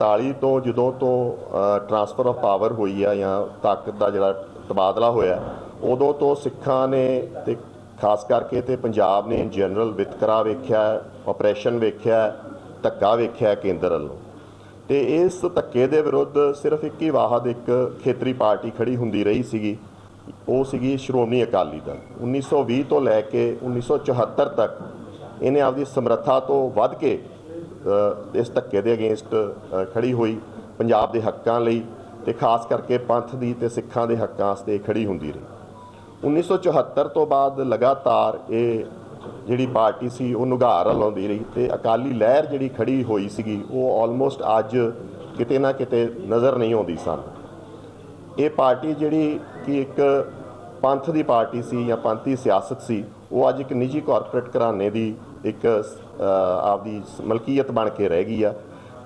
47 ਤੋਂ ਜਦੋਂ ਤੋਂ ਟਰਾਂਸਫਰ ਆਫ ਪਾਵਰ ਹੋਈ ਆ ਜਾਂ ਤਾਕਤ ਦਾ ਜਿਹੜਾ ਤਬਾਦਲਾ ਹੋਇਆ, ਉਦੋਂ ਤੋਂ ਸਿੱਖਾਂ ਨੇ ਤੇ ਖਾਸ ਕਰਕੇ ਤੇ ਪੰਜਾਬ ਨੇ ਇਨ ਜਨਰਲ ਵਿਤਕਰਾ ਵੇਖਿਆ ਆਪਰੇਸ਼ਨ ਵੇਖਿਆ, ਧੱਕਾ ਵੇਖਿਆ ਕੇਂਦਰ ਵੱਲੋਂ। ਤੇ ਇਸ ਧੱਕੇ ਦੇ ਵਿਰੁੱਧ ਸਿਰਫ ਇੱਕ ਹੀ ਵਾਹਦ, ਇੱਕ ਖੇਤਰੀ ਪਾਰਟੀ ਖੜੀ ਹੁੰਦੀ ਰਹੀ ਸੀਗੀ, ਉਹ ਸੀਗੀ ਸ਼੍ਰੋਮਣੀ ਅਕਾਲੀ ਦਲ। 1920 ਤੋਂ ਲੈ ਕੇ 1974 ਤੱਕ ਇਹਨੇ ਆਪਦੀ ਸਮਰੱਥਾ ਤੋਂ ਵੱਧ ਕੇ ਇਸ ਧੱਕੇ ਦੇ ਅਗੇਂਸਟ ਖੜੀ ਹੋਈ ਪੰਜਾਬ ਦੇ ਹੱਕਾਂ ਲਈ ਤੇ ਖਾਸ ਕਰਕੇ ਪੰਥ ਦੀ ਤੇ ਸਿੱਖਾਂ ਦੇ ਹੱਕਾਂ ਵਾਸਤੇ ਖੜੀ ਹੁੰਦੀ ਰਹੀ। 1974 ਤੋਂ ਬਾਅਦ ਲਗਾਤਾਰ ਇਹ ਜਿਹੜੀ ਪਾਰਟੀ ਸੀ, ਉਹ ਨੁਗਾਰ ਲਾਉਂਦੀ ਰਹੀ ਤੇ ਅਕਾਲੀ ਲਹਿਰ ਜਿਹੜੀ ਖੜੀ ਹੋਈ ਸੀਗੀ, ਉਹ ਆਲਮੋਸਟ ਅੱਜ ਕਿਤੇ ਨਾ ਕਿਤੇ ਨਜ਼ਰ ਨਹੀਂ ਆਉਂਦੀ ਸਨ। ਇਹ ਪਾਰਟੀ ਜਿਹੜੀ ਕਿ ਇੱਕ ਪੰਥ ਦੀ ਪਾਰਟੀ ਸੀ ਜਾਂ ਪੰਥੀ ਸਿਆਸਤ ਸੀ, ਉਹ ਅੱਜ ਇੱਕ ਨਿੱਜੀ ਕਾਰਪੋਰੇਟ ਘਰਾਣੇ ਦੀ ਇੱਕ ਆਪਦੀ ਮਲਕੀਅਤ ਬਣ ਕੇ ਰਹਿ ਗਈ ਆ।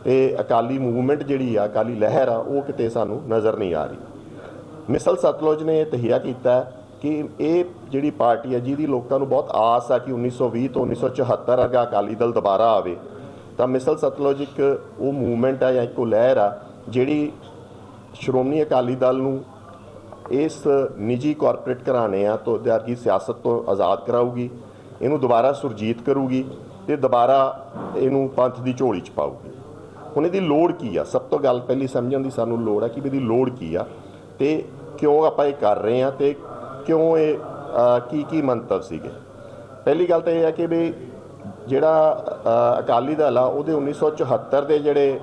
ਤੇ ਅਕਾਲੀ ਮੂਵਮੈਂਟ ਜਿਹੜੀ ਆ, ਅਕਾਲੀ ਲਹਿਰ ਆ, ਉਹ ਕਿਤੇ ਸਾਨੂੰ ਨਜ਼ਰ ਨਹੀਂ ਆ ਰਹੀ। ਮਿਸਲ ਸਤਲੁਜ ਨੇ ਇਹ ਤਹੀਆ ਕੀਤਾ ਕਿ ਇਹ ਜਿਹੜੀ ਪਾਰਟੀ ਆ, ਜਿਹਦੀ ਲੋਕਾਂ ਨੂੰ ਬਹੁਤ ਆਸ ਆ ਕਿ 1920 ਤੋਂ 1974 ਵਰਗਾ ਅਕਾਲੀ ਦਲ ਦੁਬਾਰਾ ਆਵੇ, ਤਾਂ ਮਿਸਲ ਸਤਲੁਜ ਇੱਕ ਉਹ ਮੂਵਮੈਂਟ ਆ ਜਾਂ ਇੱਕ ਉਹ ਲਹਿਰ ਆ, ਜਿਹੜੀ ਸ਼੍ਰੋਮਣੀ ਅਕਾਲੀ ਦਲ ਨੂੰ ਇਸ ਨਿੱਜੀ ਕਾਰਪੋਰੇਟ ਘਰਾਣਿਆਂ ਆ ਤੋਂ ਦੀ ਸਿਆਸਤ ਤੋਂ ਆਜ਼ਾਦ ਕਰਾਊਗੀ। ਇਹਨੂੰ ਦੁਬਾਰਾ ਸੁਰਜੀਤ ਕਰੂਗੀ ਤੇ ਦੁਬਾਰਾ ਇਹਨੂੰ ਪੰਥ ਦੀ ਝੋਲੀ ਚ ਪਾਊਗੀ। ਹੁਣ ਇਹਦੀ ਲੋੜ ਕੀ ਆ? ਸਭ ਤੋਂ ਗੱਲ ਪਹਿਲੀ ਸਮਝਣ ਦੀ ਸਾਨੂੰ ਲੋੜ ਆ ਕਿ ਵੀ ਇਹਦੀ ਲੋੜ ਕੀ ਆ ਤੇ ਕਿਉਂ ਆਪਾਂ ਇਹ ਕਰ ਰਹੇ ਆ ਤੇ ਕਿਉਂ ਇਹ ਕੀ ਕੀ ਮੰਤਵ ਸੀਗੇ? ਪਹਿਲੀ ਗੱਲ ਤਾਂ ਇਹ ਹੈ ਕਿ ਵੀ ਜਿਹੜਾ ਅਕਾਲੀ ਦਲ ਆ, ਉਹਦੇ 1974 ਦੇ ਜਿਹੜੇ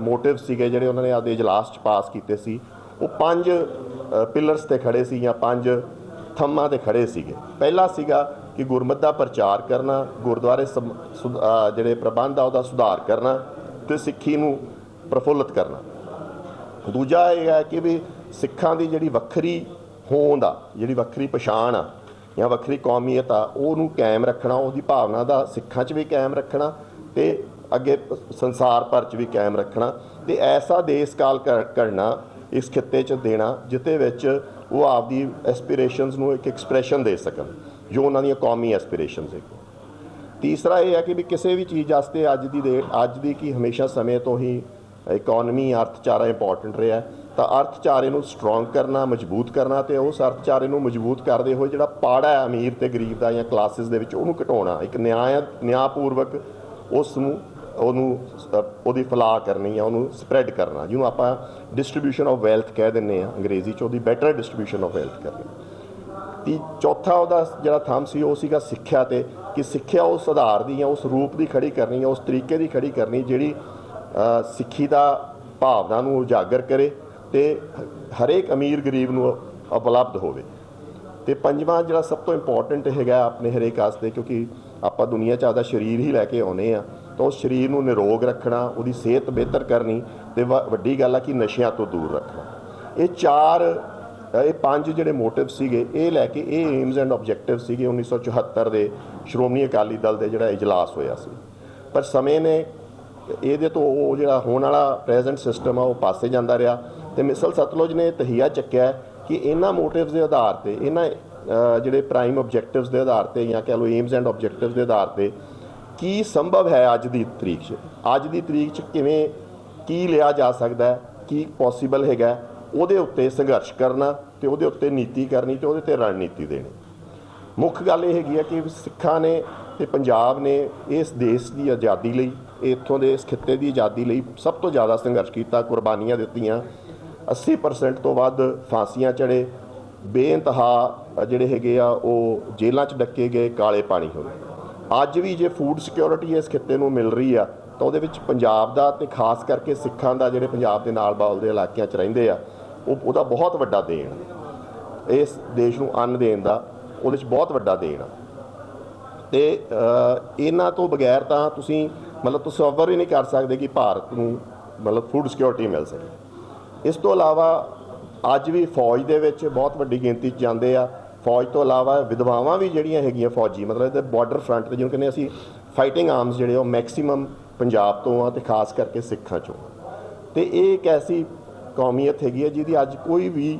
ਮੋਟਿਵ ਸੀਗੇ, ਜਿਹੜੇ ਉਹਨਾਂ ਨੇ ਆਪਦੇ ਇਜਲਾਸ 'ਚ ਪਾਸ ਕੀਤੇ ਸੀ, ਉਹ ਪੰਜ ਪਿਲਰਸ ਤੇ ਖੜੇ ਸੀ ਜਾਂ ਪੰਜ ਥੰਮਾਂ ਤੇ ਖੜੇ ਸੀਗੇ। ਪਹਿਲਾ ਸੀਗਾ ਕਿ ਗੁਰਮਤ ਦਾ ਪ੍ਰਚਾਰ ਕਰਨਾ, ਗੁਰਦੁਆਰੇ ਸਮ- ਸੁਧ- ਜਿਹੜੇ ਪ੍ਰਬੰਧ ਆ ਉਹਦਾ ਸੁਧਾਰ ਕਰਨਾ ਤੇ ਸਿੱਖੀ ਨੂੰ ਪ੍ਰਫੁੱਲਤ ਕਰਨਾ। ਦੂਜਾ ਇਹ ਹੈ ਕਿ ਵੀ ਸਿੱਖਾਂ ਦੀ ਜਿਹੜੀ ਵੱਖਰੀ ਹੋਂਦ ਆ, ਜਿਹੜੀ ਵੱਖਰੀ ਪਛਾਣ ਆ ਜਾਂ ਵੱਖਰੀ ਕੌਮੀਅਤ ਆ, ਉਹਨੂੰ ਕਾਇਮ ਰੱਖਣਾ, ਉਹਦੀ ਭਾਵਨਾ ਦਾ ਸਿੱਖਾਂ 'ਚ ਵੀ ਕਾਇਮ ਰੱਖਣਾ ਤੇ ਅੱਗੇ ਸੰਸਾਰ ਭਰ 'ਚ ਵੀ ਕਾਇਮ ਰੱਖਣਾ ਤੇ ਐਸਾ ਦੇਸ਼ ਕਾਲ ਕਰ- ਕਰਨਾ ਇਸ ਖਿੱਤੇ 'ਚ ਦੇਣਾ, ਜਿੱਤੇ ਵਿੱਚ ਉਹ ਆਪਦੀ ਐਸਪੀਰੇਸ਼ਨਸ ਨੂੰ ਇੱਕ ਐਕਸਪ੍ਰੈਸ਼ਨ ਦੇ ਸਕਣ। ਜੋ ਉਹਨਾਂ ਦੀਆਂ ਕੌਮੀ ਐਸਪੀਰੇਸ਼ਨਸ ਹੈਗੀਆਂ। ਤੀਸਰਾ ਇਹ ਹੈ ਕਿ ਵੀ ਕਿਸੇ ਵੀ ਚੀਜ਼ ਵਾਸਤੇ ਅੱਜ ਦੀ ਦੇ ਅੱਜ ਦੀ ਕੀ ਹਮੇਸ਼ਾ ਸਮੇਂ ਤੋਂ ਹੀ ਇਕਨੋਮੀ ਅਰਥਚਾਰਾ ਇੰਪੋਰਟੈਂਟ ਰਿਹਾ ਤਾਂ ਅਰਥਚਾਰੇ ਨੂੰ ਸਟਰੋਂਗ ਕਰਨਾ, ਮਜ਼ਬੂਤ ਕਰਨਾ ਤੇ ਉਸ ਅਰਥਚਾਰੇ ਨੂੰ ਮਜ਼ਬੂਤ ਕਰਦੇ ਹੋਏ ਜਿਹੜਾ ਪਾੜਾ ਹੈ ਅਮੀਰ ਤੇ ਗਰੀਬ ਦਾ ਜਾਂ ਕਲਾਸਿਸ ਦੇ ਵਿੱਚ ਉਹਨੂੰ ਘਟਾਉਣਾ, ਇੱਕ ਨਿਆਂ ਨਿਆਂਪੂਰਵਕ ਉਸ ਨੂੰ ਉਹਨੂੰ ਉਹਦੀ ਫਲਾਹ ਕਰਨੀ ਆ ਉਹਨੂੰ ਸਪਰੈਡ ਕਰਨਾ, ਜਿਹਨੂੰ ਆਪਾਂ ਡਿਸਟ੍ਰੀਬਿਊਸ਼ਨ ਆਫ ਵੈਲਥ ਕਹਿ ਦਿੰਨੇ ਆ ਅੰਗਰੇਜ਼ੀ ਚ ਉਹਦੀ ਬੈਟਰ ਡਿਸਟ੍ਰੀਬਿਊਸ਼ਨ ਆਫ ਵੈਲਥ ਕਰਨੀ। ਤੀ ਚੌਥਾ ਉਹਦਾ ਜਿਹੜਾ ਥੰਮ ਸੀ, ਉਹ ਸੀਗਾ ਸਿੱਖਿਆ ਤੇ, ਕਿ ਸਿੱਖਿਆ ਉਸ ਆਧਾਰ ਦੀ ਜਾਂ ਉਸ ਰੂਪ ਦੀ ਖੜੀ ਕਰਨੀ ਹੈ ਉਸ ਤਰੀਕੇ ਦੀ ਖੜੀ ਕਰਨੀ ਜਿਹੜੀ ਸਿੱਖੀ ਦਾ ਭਾਵਨਾ ਨੂੰ ਉਜਾਗਰ ਕਰੇ ਤੇ ਹਰੇਕ ਅਮੀਰ ਗਰੀਬ ਨੂੰ ਉਪਲਬਧ ਹੋਵੇ। ਤੇ ਪੰਜਵਾਂ ਜਿਹੜਾ ਸਭ ਤੋਂ ਇੰਪੋਰਟੈਂਟ ਹੈਗਾ ਆਪਣੇ ਹਰੇਕ ਵਾਸਤੇ, ਕਿਉਂਕਿ ਆਪਾਂ ਦੁਨੀਆ 'ਚ ਆਦਾ ਸਰੀਰ ਹੀ ਲੈ ਕੇ ਆਉਨੇ ਆ ਤਾਂ ਉਸ ਸਰੀਰ ਨੂੰ ਨਿਰੋਗ ਰੱਖਣਾ, ਉਹਦੀ ਸਿਹਤ ਬਿਹਤਰ ਕਰਨੀ ਤੇ ਵ- ਵੱਡੀ ਗੱਲ ਆ ਕਿ ਨਸ਼ਿਆਂ ਤੋਂ ਦੂਰ ਰੱਖਣਾ। ਇਹ ਚਾਰ ਇਹ ਪੰਜ ਜਿਹੜੇ ਮੋਟਿਵ ਸੀਗੇ, ਇਹ ਲੈ ਕੇ ਇਹ ਏਮਸ ਐਂਡ ਆਬਜੈਕਟਿਵ ਸੀਗੇ 1974 ਦੇ ਸ਼੍ਰੋਮਣੀ ਅਕਾਲੀ ਦਲ ਦੇ ਜਿਹੜਾ ਇਜਲਾਸ ਹੋਇਆ ਸੀ। ਪਰ ਸਮੇਂ ਨੇ ਇਹਦੇ ਤੋਂ ਉਹ ਜਿਹੜਾ ਹੋਣ ਵਾਲਾ ਪ੍ਰੈਜ਼ੈਂਟ ਸਿਸਟਮ ਆ, ਉਹ ਪਾਸੇ ਜਾਂਦਾ ਰਿਹਾ ਤੇ ਮਿਸਲ ਸਤਲੁਜ ਨੇ ਤਹੀਆ ਚੱਕਿਆ ਕਿ ਇਹਨਾਂ ਮੋਟਿਵਸ ਦੇ ਆਧਾਰ ਤੇ, ਇਹਨਾਂ ਜਿਹੜੇ ਪ੍ਰਾਈਮ ਆਬਜੈਕਟਿਵਸ ਦੇ ਆਧਾਰ ਤੇ ਜਾਂ ਕਹ ਲਓ ਏਮਸ ਐਂਡ ਆਬਜੈਕਟਿਵਸ ਦੇ ਆਧਾਰ ਤੇ ਕੀ ਸੰਭਵ ਹੈ ਅੱਜ ਦੀ ਤਰੀਕ 'ਚ? ਅੱਜ ਦੀ ਤਰੀਕ 'ਚ ਕਿਵੇਂ, ਕੀ ਲਿਆ ਜਾ ਸਕਦਾ ਹੈ? ਕੀ ਪੋਸੀਬਲ ਹੈਗਾ ਉਹਦੇ ਉੱਤੇ ਸੰਘਰਸ਼ ਕਰਨਾ ਤੇ ਉਹਦੇ ਉੱਤੇ ਨੀਤੀ ਕਰਨੀ ਤੇ ਉਹਦੇ ਤੇ ਰਣਨੀਤੀ ਦੇਣੀ। ਮੁੱਖ ਗੱਲ ਇਹ ਹੈਗੀ ਆ ਕਿ ਸਿੱਖਾਂ ਨੇ ਤੇ ਪੰਜਾਬ ਨੇ ਇਸ ਦੇਸ਼ ਦੀ ਆਜ਼ਾਦੀ ਲਈ, ਇੱਥੋਂ ਦੇ ਇਸ ਖਿੱਤੇ ਦੀ ਆਜ਼ਾਦੀ ਲਈ ਸਭ ਤੋਂ ਜ਼ਿਆਦਾ ਸੰਘਰਸ਼ ਕੀਤਾ, ਕੁਰਬਾਨੀਆਂ ਦਿੱਤੀਆਂ। 80% ਤੋਂ ਵੱਧ ਫਾਂਸੀਆਂ ਚੜੇ ਬੇਇੰਤਹਾ ਜਿਹੜੇ ਹੈਗੇ ਆ, ਉਹ ਜੇਲ੍ਹਾਂ 'ਚ ਡੱਕੇ ਗਏ, ਕਾਲੇ ਪਾਣੀ ਹੋਏ। ਅੱਜ ਵੀ ਜੇ ਫੂਡ ਸਿਕਿਉਰਿਟੀ ਇਸ ਖਿੱਤੇ ਨੂੰ ਮਿਲ ਰਹੀ ਆ, ਤਾਂ ਉਹਦੇ ਵਿੱਚ ਪੰਜਾਬ ਦਾ ਤੇ ਖਾਸ ਕਰਕੇ ਸਿੱਖਾਂ ਦਾ ਜਿਹੜੇ ਪੰਜਾਬ ਦੇ ਨਾਲ ਬਾਲ ਦੇ ਇਲਾਕਿਆਂ 'ਚ ਰਹਿੰਦੇ ਆ ਉਹ ਉਹਦਾ ਬਹੁਤ ਵੱਡਾ ਦੇਣ ਇਸ ਦੇਸ਼ ਨੂੰ ਅੰਨ ਦੇਣ ਦਾ ਉਹਦੇ 'ਚ ਬਹੁਤ ਵੱਡਾ ਦੇਣ ਆ। ਤੇ ਇਹਨਾਂ ਤੋਂ ਬਗੈਰ ਤਾਂ ਤੁਸੀਂ ਮਤਲਬ ਤਸੱਵਰ ਹੀ ਨਹੀਂ ਕਰ ਸਕਦੇ ਕਿ ਭਾਰਤ ਨੂੰ ਮਤਲਬ ਫੂਡ ਸਿਕਿਉਰਿਟੀ ਮਿਲ ਸਕੇ। ਇਸ ਤੋਂ ਇਲਾਵਾ ਅੱਜ ਵੀ ਫੌਜ ਦੇ ਵਿੱਚ ਬਹੁਤ ਵੱਡੀ ਗਿਣਤੀ 'ਚ ਜਾਂਦੇ ਆ। ਫੌਜ ਤੋਂ ਇਲਾਵਾ ਵਿਧਵਾਵਾਂ ਵੀ ਜਿਹੜੀਆਂ ਹੈਗੀਆਂ ਫੌਜੀ, ਮਤਲਬ ਇਹਦੇ ਬਾਰਡਰ ਫਰੰਟ ਤੇ ਜਿਹਨੂੰ ਕਹਿੰਦੇ ਅਸੀਂ ਫਾਈਟਿੰਗ ਆਰਮਸ ਜਿਹੜੇ ਉਹ ਮੈਕਸਿਮਮ ਪੰਜਾਬ ਤੋਂ ਆ ਤੇ ਖਾਸ ਕਰਕੇ ਸਿੱਖਾਂ ਚੋਂ। ਤੇ ਇਹ ਇੱਕ ਐਸੀ ਕੌਮੀਅਤ ਹੈਗੀ ਹੈ ਜਿਹਦੀ ਅੱਜ ਕੋਈ ਵੀ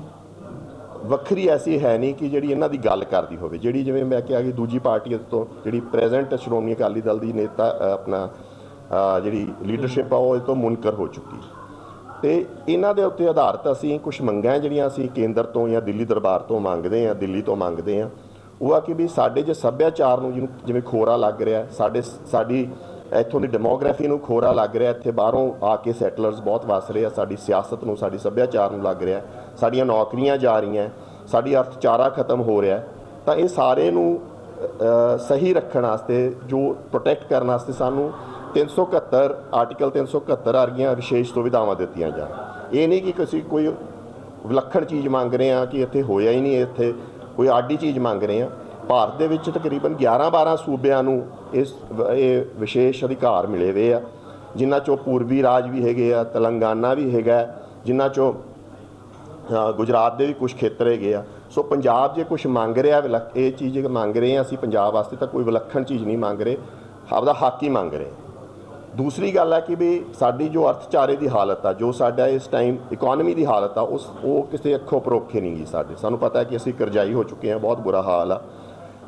ਵੱਖਰੀ ਐਸੀ ਹੈ ਨਹੀਂ ਕਿ ਜਿਹੜੀ ਇਹਨਾਂ ਦੀ ਗੱਲ ਕਰਦੀ ਹੋਵੇ, ਜਿਹੜੀ ਜਿਵੇਂ ਮੈਂ ਕਿਹਾ ਕਿ ਦੂਜੀ ਪਾਰਟੀ ਤੋਂ ਜਿਹੜੀ ਪ੍ਰੈਜ਼ੈਂਟ ਸ਼੍ਰੋਮਣੀ ਅਕਾਲੀ ਦਲ ਦੀ ਨੇਤਾ ਆਪਣਾ ਜਿਹੜੀ ਲੀਡਰਸ਼ਿਪ ਆ, ਉਹ ਇਹ ਤੋਂ ਮੁਨਕਰ ਹੋ ਚੁੱਕੀ। ਤੇ ਇਹਨਾਂ ਦੇ ਉੱਤੇ ਆਧਾਰਿਤ ਅਸੀਂ ਕੁਝ ਮੰਗਾਂ ਜਿਹੜੀਆਂ ਅਸੀਂ ਕੇਂਦਰ ਤੋਂ ਜਾਂ ਦਿੱਲੀ ਦਰਬਾਰ ਤੋਂ ਮੰਗਦੇ ਆ ਦਿੱਲੀ ਤੋਂ ਮੰਗਦੇ ਆ ਉਹ ਆ ਕਿ ਵੀ ਸਾਡੇ ਜੇ ਸੱਭਿਆਚਾਰ ਨੂੰ ਜਿਹਨੂੰ, ਜਿਵੇਂ ਖੋਰਾ ਲੱਗ ਰਿਹਾ, ਸਾਡੇ ਸਾਡੀ ਇੱਥੋਂ ਦੀ ਡੈਮੋਗ੍ਰਾਫੀ ਨੂੰ ਖੋਰਾ ਲੱਗ ਰਿਹਾ, ਇੱਥੇ ਬਾਹਰੋਂ ਆ ਕੇ ਸੈਟਲਰਸ ਬਹੁਤ ਵਸ ਰਹੇ ਆ, ਸਾਡੀ ਸਿਆਸਤ ਨੂੰ, ਸਾਡੀ ਸੱਭਿਆਚਾਰ ਨੂੰ ਲੱਗ ਰਿਹਾ, ਸਾਡੀਆਂ ਨੌਕਰੀਆਂ ਜਾ ਰਹੀਆਂ, ਸਾਡੀ ਅਰਥਚਾਰਾ ਖਤਮ ਹੋ ਰਿਹਾ, ਤਾਂ ਇਹ ਸਾਰੇ ਨੂੰ ਸਹੀ ਰੱਖਣ ਵਾਸਤੇ, ਜੋ ਪ੍ਰੋਟੈਕਟ ਕਰਨ ਵਾਸਤੇ ਸਾਨੂੰ 371 ਆਰਟੀਕਲ 371 ਵਰਗੀਆਂ ਵਿਸ਼ੇਸ਼ ਸੁਵਿਧਾਵਾਂ ਦਿੱਤੀਆਂ ਜਾਣ। ਇਹ ਨਹੀਂ ਕਿ ਕਿਸੇ ਕੋਈ ਵਿਲੱਖਣ ਚੀਜ਼ ਮੰਗ ਰਹੇ ਆ ਕਿ ਇੱਥੇ ਹੋਇਆ ਹੀ ਨਹੀਂ, ਇੱਥੇ ਕੋਈ ਆਡੀ ਚੀਜ਼ ਮੰਗ ਰਹੇ ਆ ਭਾਰਤ ਦੇ ਵਿੱਚ ਤਕਰੀਬਨ 11-12 ਸੂਬਿਆਂ ਨੂੰ ਇਸ ਇਹ ਵਿਸ਼ੇਸ਼ ਅਧਿਕਾਰ ਮਿਲੇ ਹੋਏ ਆ। ਜਿਨ੍ਹਾਂ ਚੋਂ ਪੂਰਬੀ ਰਾਜ ਵੀ ਹੈਗੇ ਆ, ਤੇਲੰਗਾਨਾ ਵੀ ਹੈਗਾ ਜਿਨ੍ਹਾਂ ਚੋਂ ਗੁਜਰਾਤ ਦੇ ਵੀ ਕੁਝ ਖੇਤਰ ਹੈਗੇ ਆ। ਸੋ ਪੰਜਾਬ ਜੇ ਕੁਝ ਮੰਗ ਰਿਹਾ, ਵਿਲੱਖ- ਇਹ ਚੀਜ਼ ਮੰਗ ਰਹੇ ਆ ਅਸੀਂ ਪੰਜਾਬ ਵਾਸਤੇ, ਤਾਂ ਕੋਈ ਵਿਲੱਖਣ ਚੀਜ਼ ਨਹੀਂ ਮੰਗ ਰਹੇ। ਆਪਦਾ ਹੱਕ ਹੀ ਮੰਗ ਰਹੇ। ਦੂਸਰੀ ਗੱਲ ਹੈ ਕਿ ਵੀ ਸਾਡੀ ਜੋ ਅਰਥਚਾਰੇ ਦੀ ਹਾਲਤ ਆ, ਜੋ ਸਾਡਾ ਇਸ ਟਾਈਮ ਇਕਨੋਮੀ ਦੀ ਹਾਲਤ ਆ, ਉਸ, ਉਹ ਕਿਸੇ ਅੱਖੋਂ ਪਰੋਖੇ ਨਹੀਂ ਗਈ ਸਾਡੇ। ਸਾਨੂੰ ਪਤਾ ਹੈ ਕਿ ਅਸੀਂ ਕਰਜ਼ਾਈ ਹੋ ਚੁੱਕੇ ਹਾਂ, ਬਹੁਤ ਬੁਰਾ ਹਾਲ ਆ।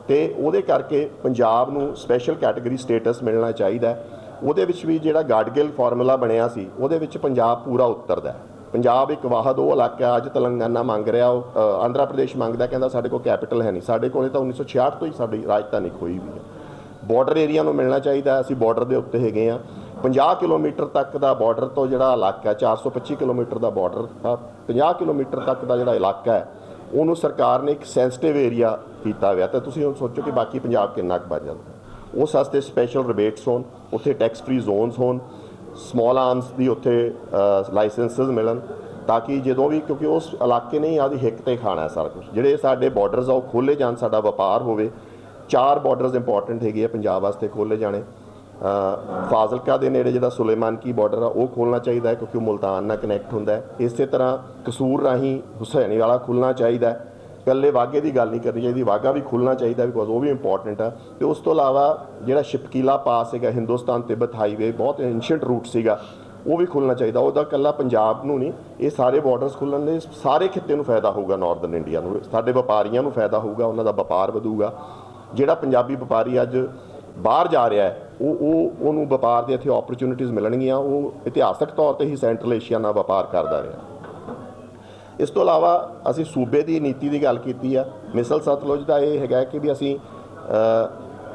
ਤੇ ਉਹਦੇ ਕਰਕੇ ਪੰਜਾਬ ਨੂੰ ਸਪੈਸ਼ਲ ਕੈਟਾਗਰੀ ਸਟੇਟਸ ਮਿਲਣਾ ਚਾਹੀਦਾ ਹੈ। ਉਹਦੇ ਵਿੱਚ ਵੀ ਜਿਹੜਾ ਗਾਡਗਿਲ ਫਾਰਮੂਲਾ ਬਣਿਆ ਸੀ ਉਹਦੇ ਵਿੱਚ ਪੰਜਾਬ ਪੂਰਾ ਉਤਰਦਾ ਹੈ। ਪੰਜਾਬ ਇੱਕ ਵਾਹਦ ਉਹ ਇਲਾਕਾ ਅੱਜ ਤੇਲੰਗਾਨਾ ਮੰਗ ਰਿਹਾ ਉਹ ਆਂਧਰਾ ਪ੍ਰਦੇਸ਼ ਮੰਗਦਾ ਕਹਿੰਦਾ ਸਾਡੇ ਕੋਲ ਕੈਪੀਟਲ ਹੈ ਨਹੀਂ ਸਾਡੇ ਕੋਲੇ ਤਾਂ 1966 ਤੋਂ ਹੀ ਸਾਡੀ ਰਾਜਧਾਨੀ ਖੋਈ ਵੀ ਹੈ ਬਾਰਡਰ ਏਰੀਆ ਨੂੰ ਮਿਲਣਾ ਚਾਹੀਦਾ ਅਸੀਂ ਬਾਰਡਰ ਦੇ ਉੱਤੇ ਹੈਗੇ ਆ 50 ਕਿਲੋਮੀਟਰ ਤੱਕ ਦਾ ਬਾਰਡਰ ਤੋਂ ਜਿਹੜਾ ਇਲਾਕਾ ਹੈ, 425 ਕਿਲੋਮੀਟਰ ਦਾ ਬਾਰਡਰ ਆ 50 ਕਿਲੋਮੀਟਰ ਤੱਕ ਦਾ ਜਿਹੜਾ ਇਲਾਕਾ ਹੈ ਉਹਨੂੰ ਸਰਕਾਰ ਨੇ ਇੱਕ ਸੈਂਸਿਟਿਵ ਏਰੀਆ ਕੀਤਾ ਹੋਇਆ। ਤਾਂ ਤੁਸੀਂ ਹੁਣ ਸੋਚੋ ਕਿ ਬਾਕੀ ਪੰਜਾਬ ਕਿੰਨਾ ਕੁ ਬਚ ਜਾਂਦਾ ਉਸ ਵਾਸਤੇ ਸਪੈਸ਼ਲ ਰਿਬੇਟਸ ਹੋਣ, ਉੱਥੇ ਟੈਕਸ ਫ੍ਰੀ ਜ਼ੋਨਸ ਹੋਣ ਸਮਾਲ ਆਰਮਸ ਦੀ ਉੱਥੇ ਲਾਇਸੈਂਸਸ ਮਿਲਣ, ਤਾਂ ਕਿ ਜਦੋਂ ਵੀ, ਕਿਉਂਕਿ ਉਸ ਇਲਾਕੇ ਨੇ ਹੀ ਆਦੀ ਹਿੱਕ ਤੇ ਖਾਣਾ ਸਾਰਾ ਕੁਝ ਜਿਹੜੇ ਸਾਡੇ ਬਾਰਡਰਸ ਆ, ਉਹ ਖੋਲੇ ਜਾਣ, ਸਾਡਾ ਵਪਾਰ ਹੋਵੇ। ਚਾਰ ਬਾਰਡਰਸ ਇੰਪੋਰਟੈਂਟ ਹੈਗੇ ਆ ਪੰਜਾਬ ਵਾਸਤੇ ਖੋਲੇ ਜਾਣੇ। ਫਾਜ਼ਿਲਕਾ ਦੇ ਨੇੜੇ ਜਿਹੜਾ ਸੁਲੇਮਾਨ ਕੀ ਬਾਰਡਰ ਆ, ਉਹ ਖੋਲਣਾ ਚਾਹੀਦਾ ਹੈ ਕਿਉਂਕਿ ਉਹ ਮੁਲਤਾਨ ਨਾਲ ਕਨੈਕਟ ਹੁੰਦਾ ਹੈ। ਇਸੇ ਤਰ੍ਹਾਂ ਕਸੂਰ ਰਾਹੀਂ ਹੁਸੈਨੀ ਵਾਲਾ ਖੁੱਲਣਾ ਚਾਹੀਦਾ ਹੈ। ਇਕੱਲੇ ਵਾਗੇ ਦੀ ਗੱਲ ਨਹੀਂ ਕਰਨੀ ਚਾਹੀਦੀ, ਵਾਗਾ ਵੀ ਖੁੱਲਣਾ ਚਾਹੀਦਾ ਬਿਕੋਜ਼ ਉਹ ਵੀ ਇੰਪੋਰਟੈਂਟ ਆ। ਤੇ ਉਸ ਤੋਂ ਇਲਾਵਾ ਜਿਹੜਾ ਸ਼ਿਪਕੀਲਾ ਪਾਸ ਹੈਗਾ ਹਿੰਦੁਸਤਾਨ ਤਿੱਬਤ ਹਾਈਵੇ ਬਹੁਤ ਐਂਸ਼ੀਅੰਟ ਰੂਟ ਸੀਗਾ, ਉਹ ਵੀ ਖੁੱਲਣਾ ਚਾਹੀਦਾ। ਉਹਦਾ ਇਕੱਲਾ ਪੰਜਾਬ ਨੂੰ ਨਹੀਂ, ਇਹ ਸਾਰੇ ਬਾਰਡਰਸ ਖੁੱਲਣ ਦੇ ਸਾਰੇ ਖਿੱਤੇ ਨੂੰ ਫਾਇਦਾ ਹੋਊਗਾ ਨਾਰਥਰਨ ਇੰਡੀਆ ਨੂੰ। ਸਾਡੇ ਵਪਾਰੀਆਂ ਨੂੰ ਫਾਇਦਾ ਹੋਊਗਾ, ਉਹਨਾਂ ਦਾ ਵਪਾਰ ਵਧੂਗਾ। ਜਿਹੜਾ ਪੰਜਾਬੀ ਵਪਾਰੀ ਅੱਜ ਬਾਹਰ ਜਾ ਰਿਹਾ ਹੈ ਉਹ ਉਹ ਉਹਨੂੰ ਵਪਾਰ ਦੇ ਇੱਥੇ ਓਪਰਚ्युनिटीज ਮਿਲਣਗੀਆਂ, ਉਹ ਇਤਿਹਾਸਕ ਤੌਰ ਤੇ ਹੀ ਸੈਂਟਰਲ ਏਸ਼ੀਆ ਨਾਲ ਵਪਾਰ ਕਰਦਾ ਰਿਹਾ। ਇਸ ਤੋਂ ਇਲਾਵਾ ਅਸੀਂ ਸੂਬੇ ਦੀ ਨੀਤੀ ਦੀ ਗੱਲ ਕੀਤੀ ਆ। ਮਿਸਲ ਸਤਲੁਜ ਦਾ ਇਹ ਹੈਗਾ ਕਿ ਵੀ ਅਸੀਂ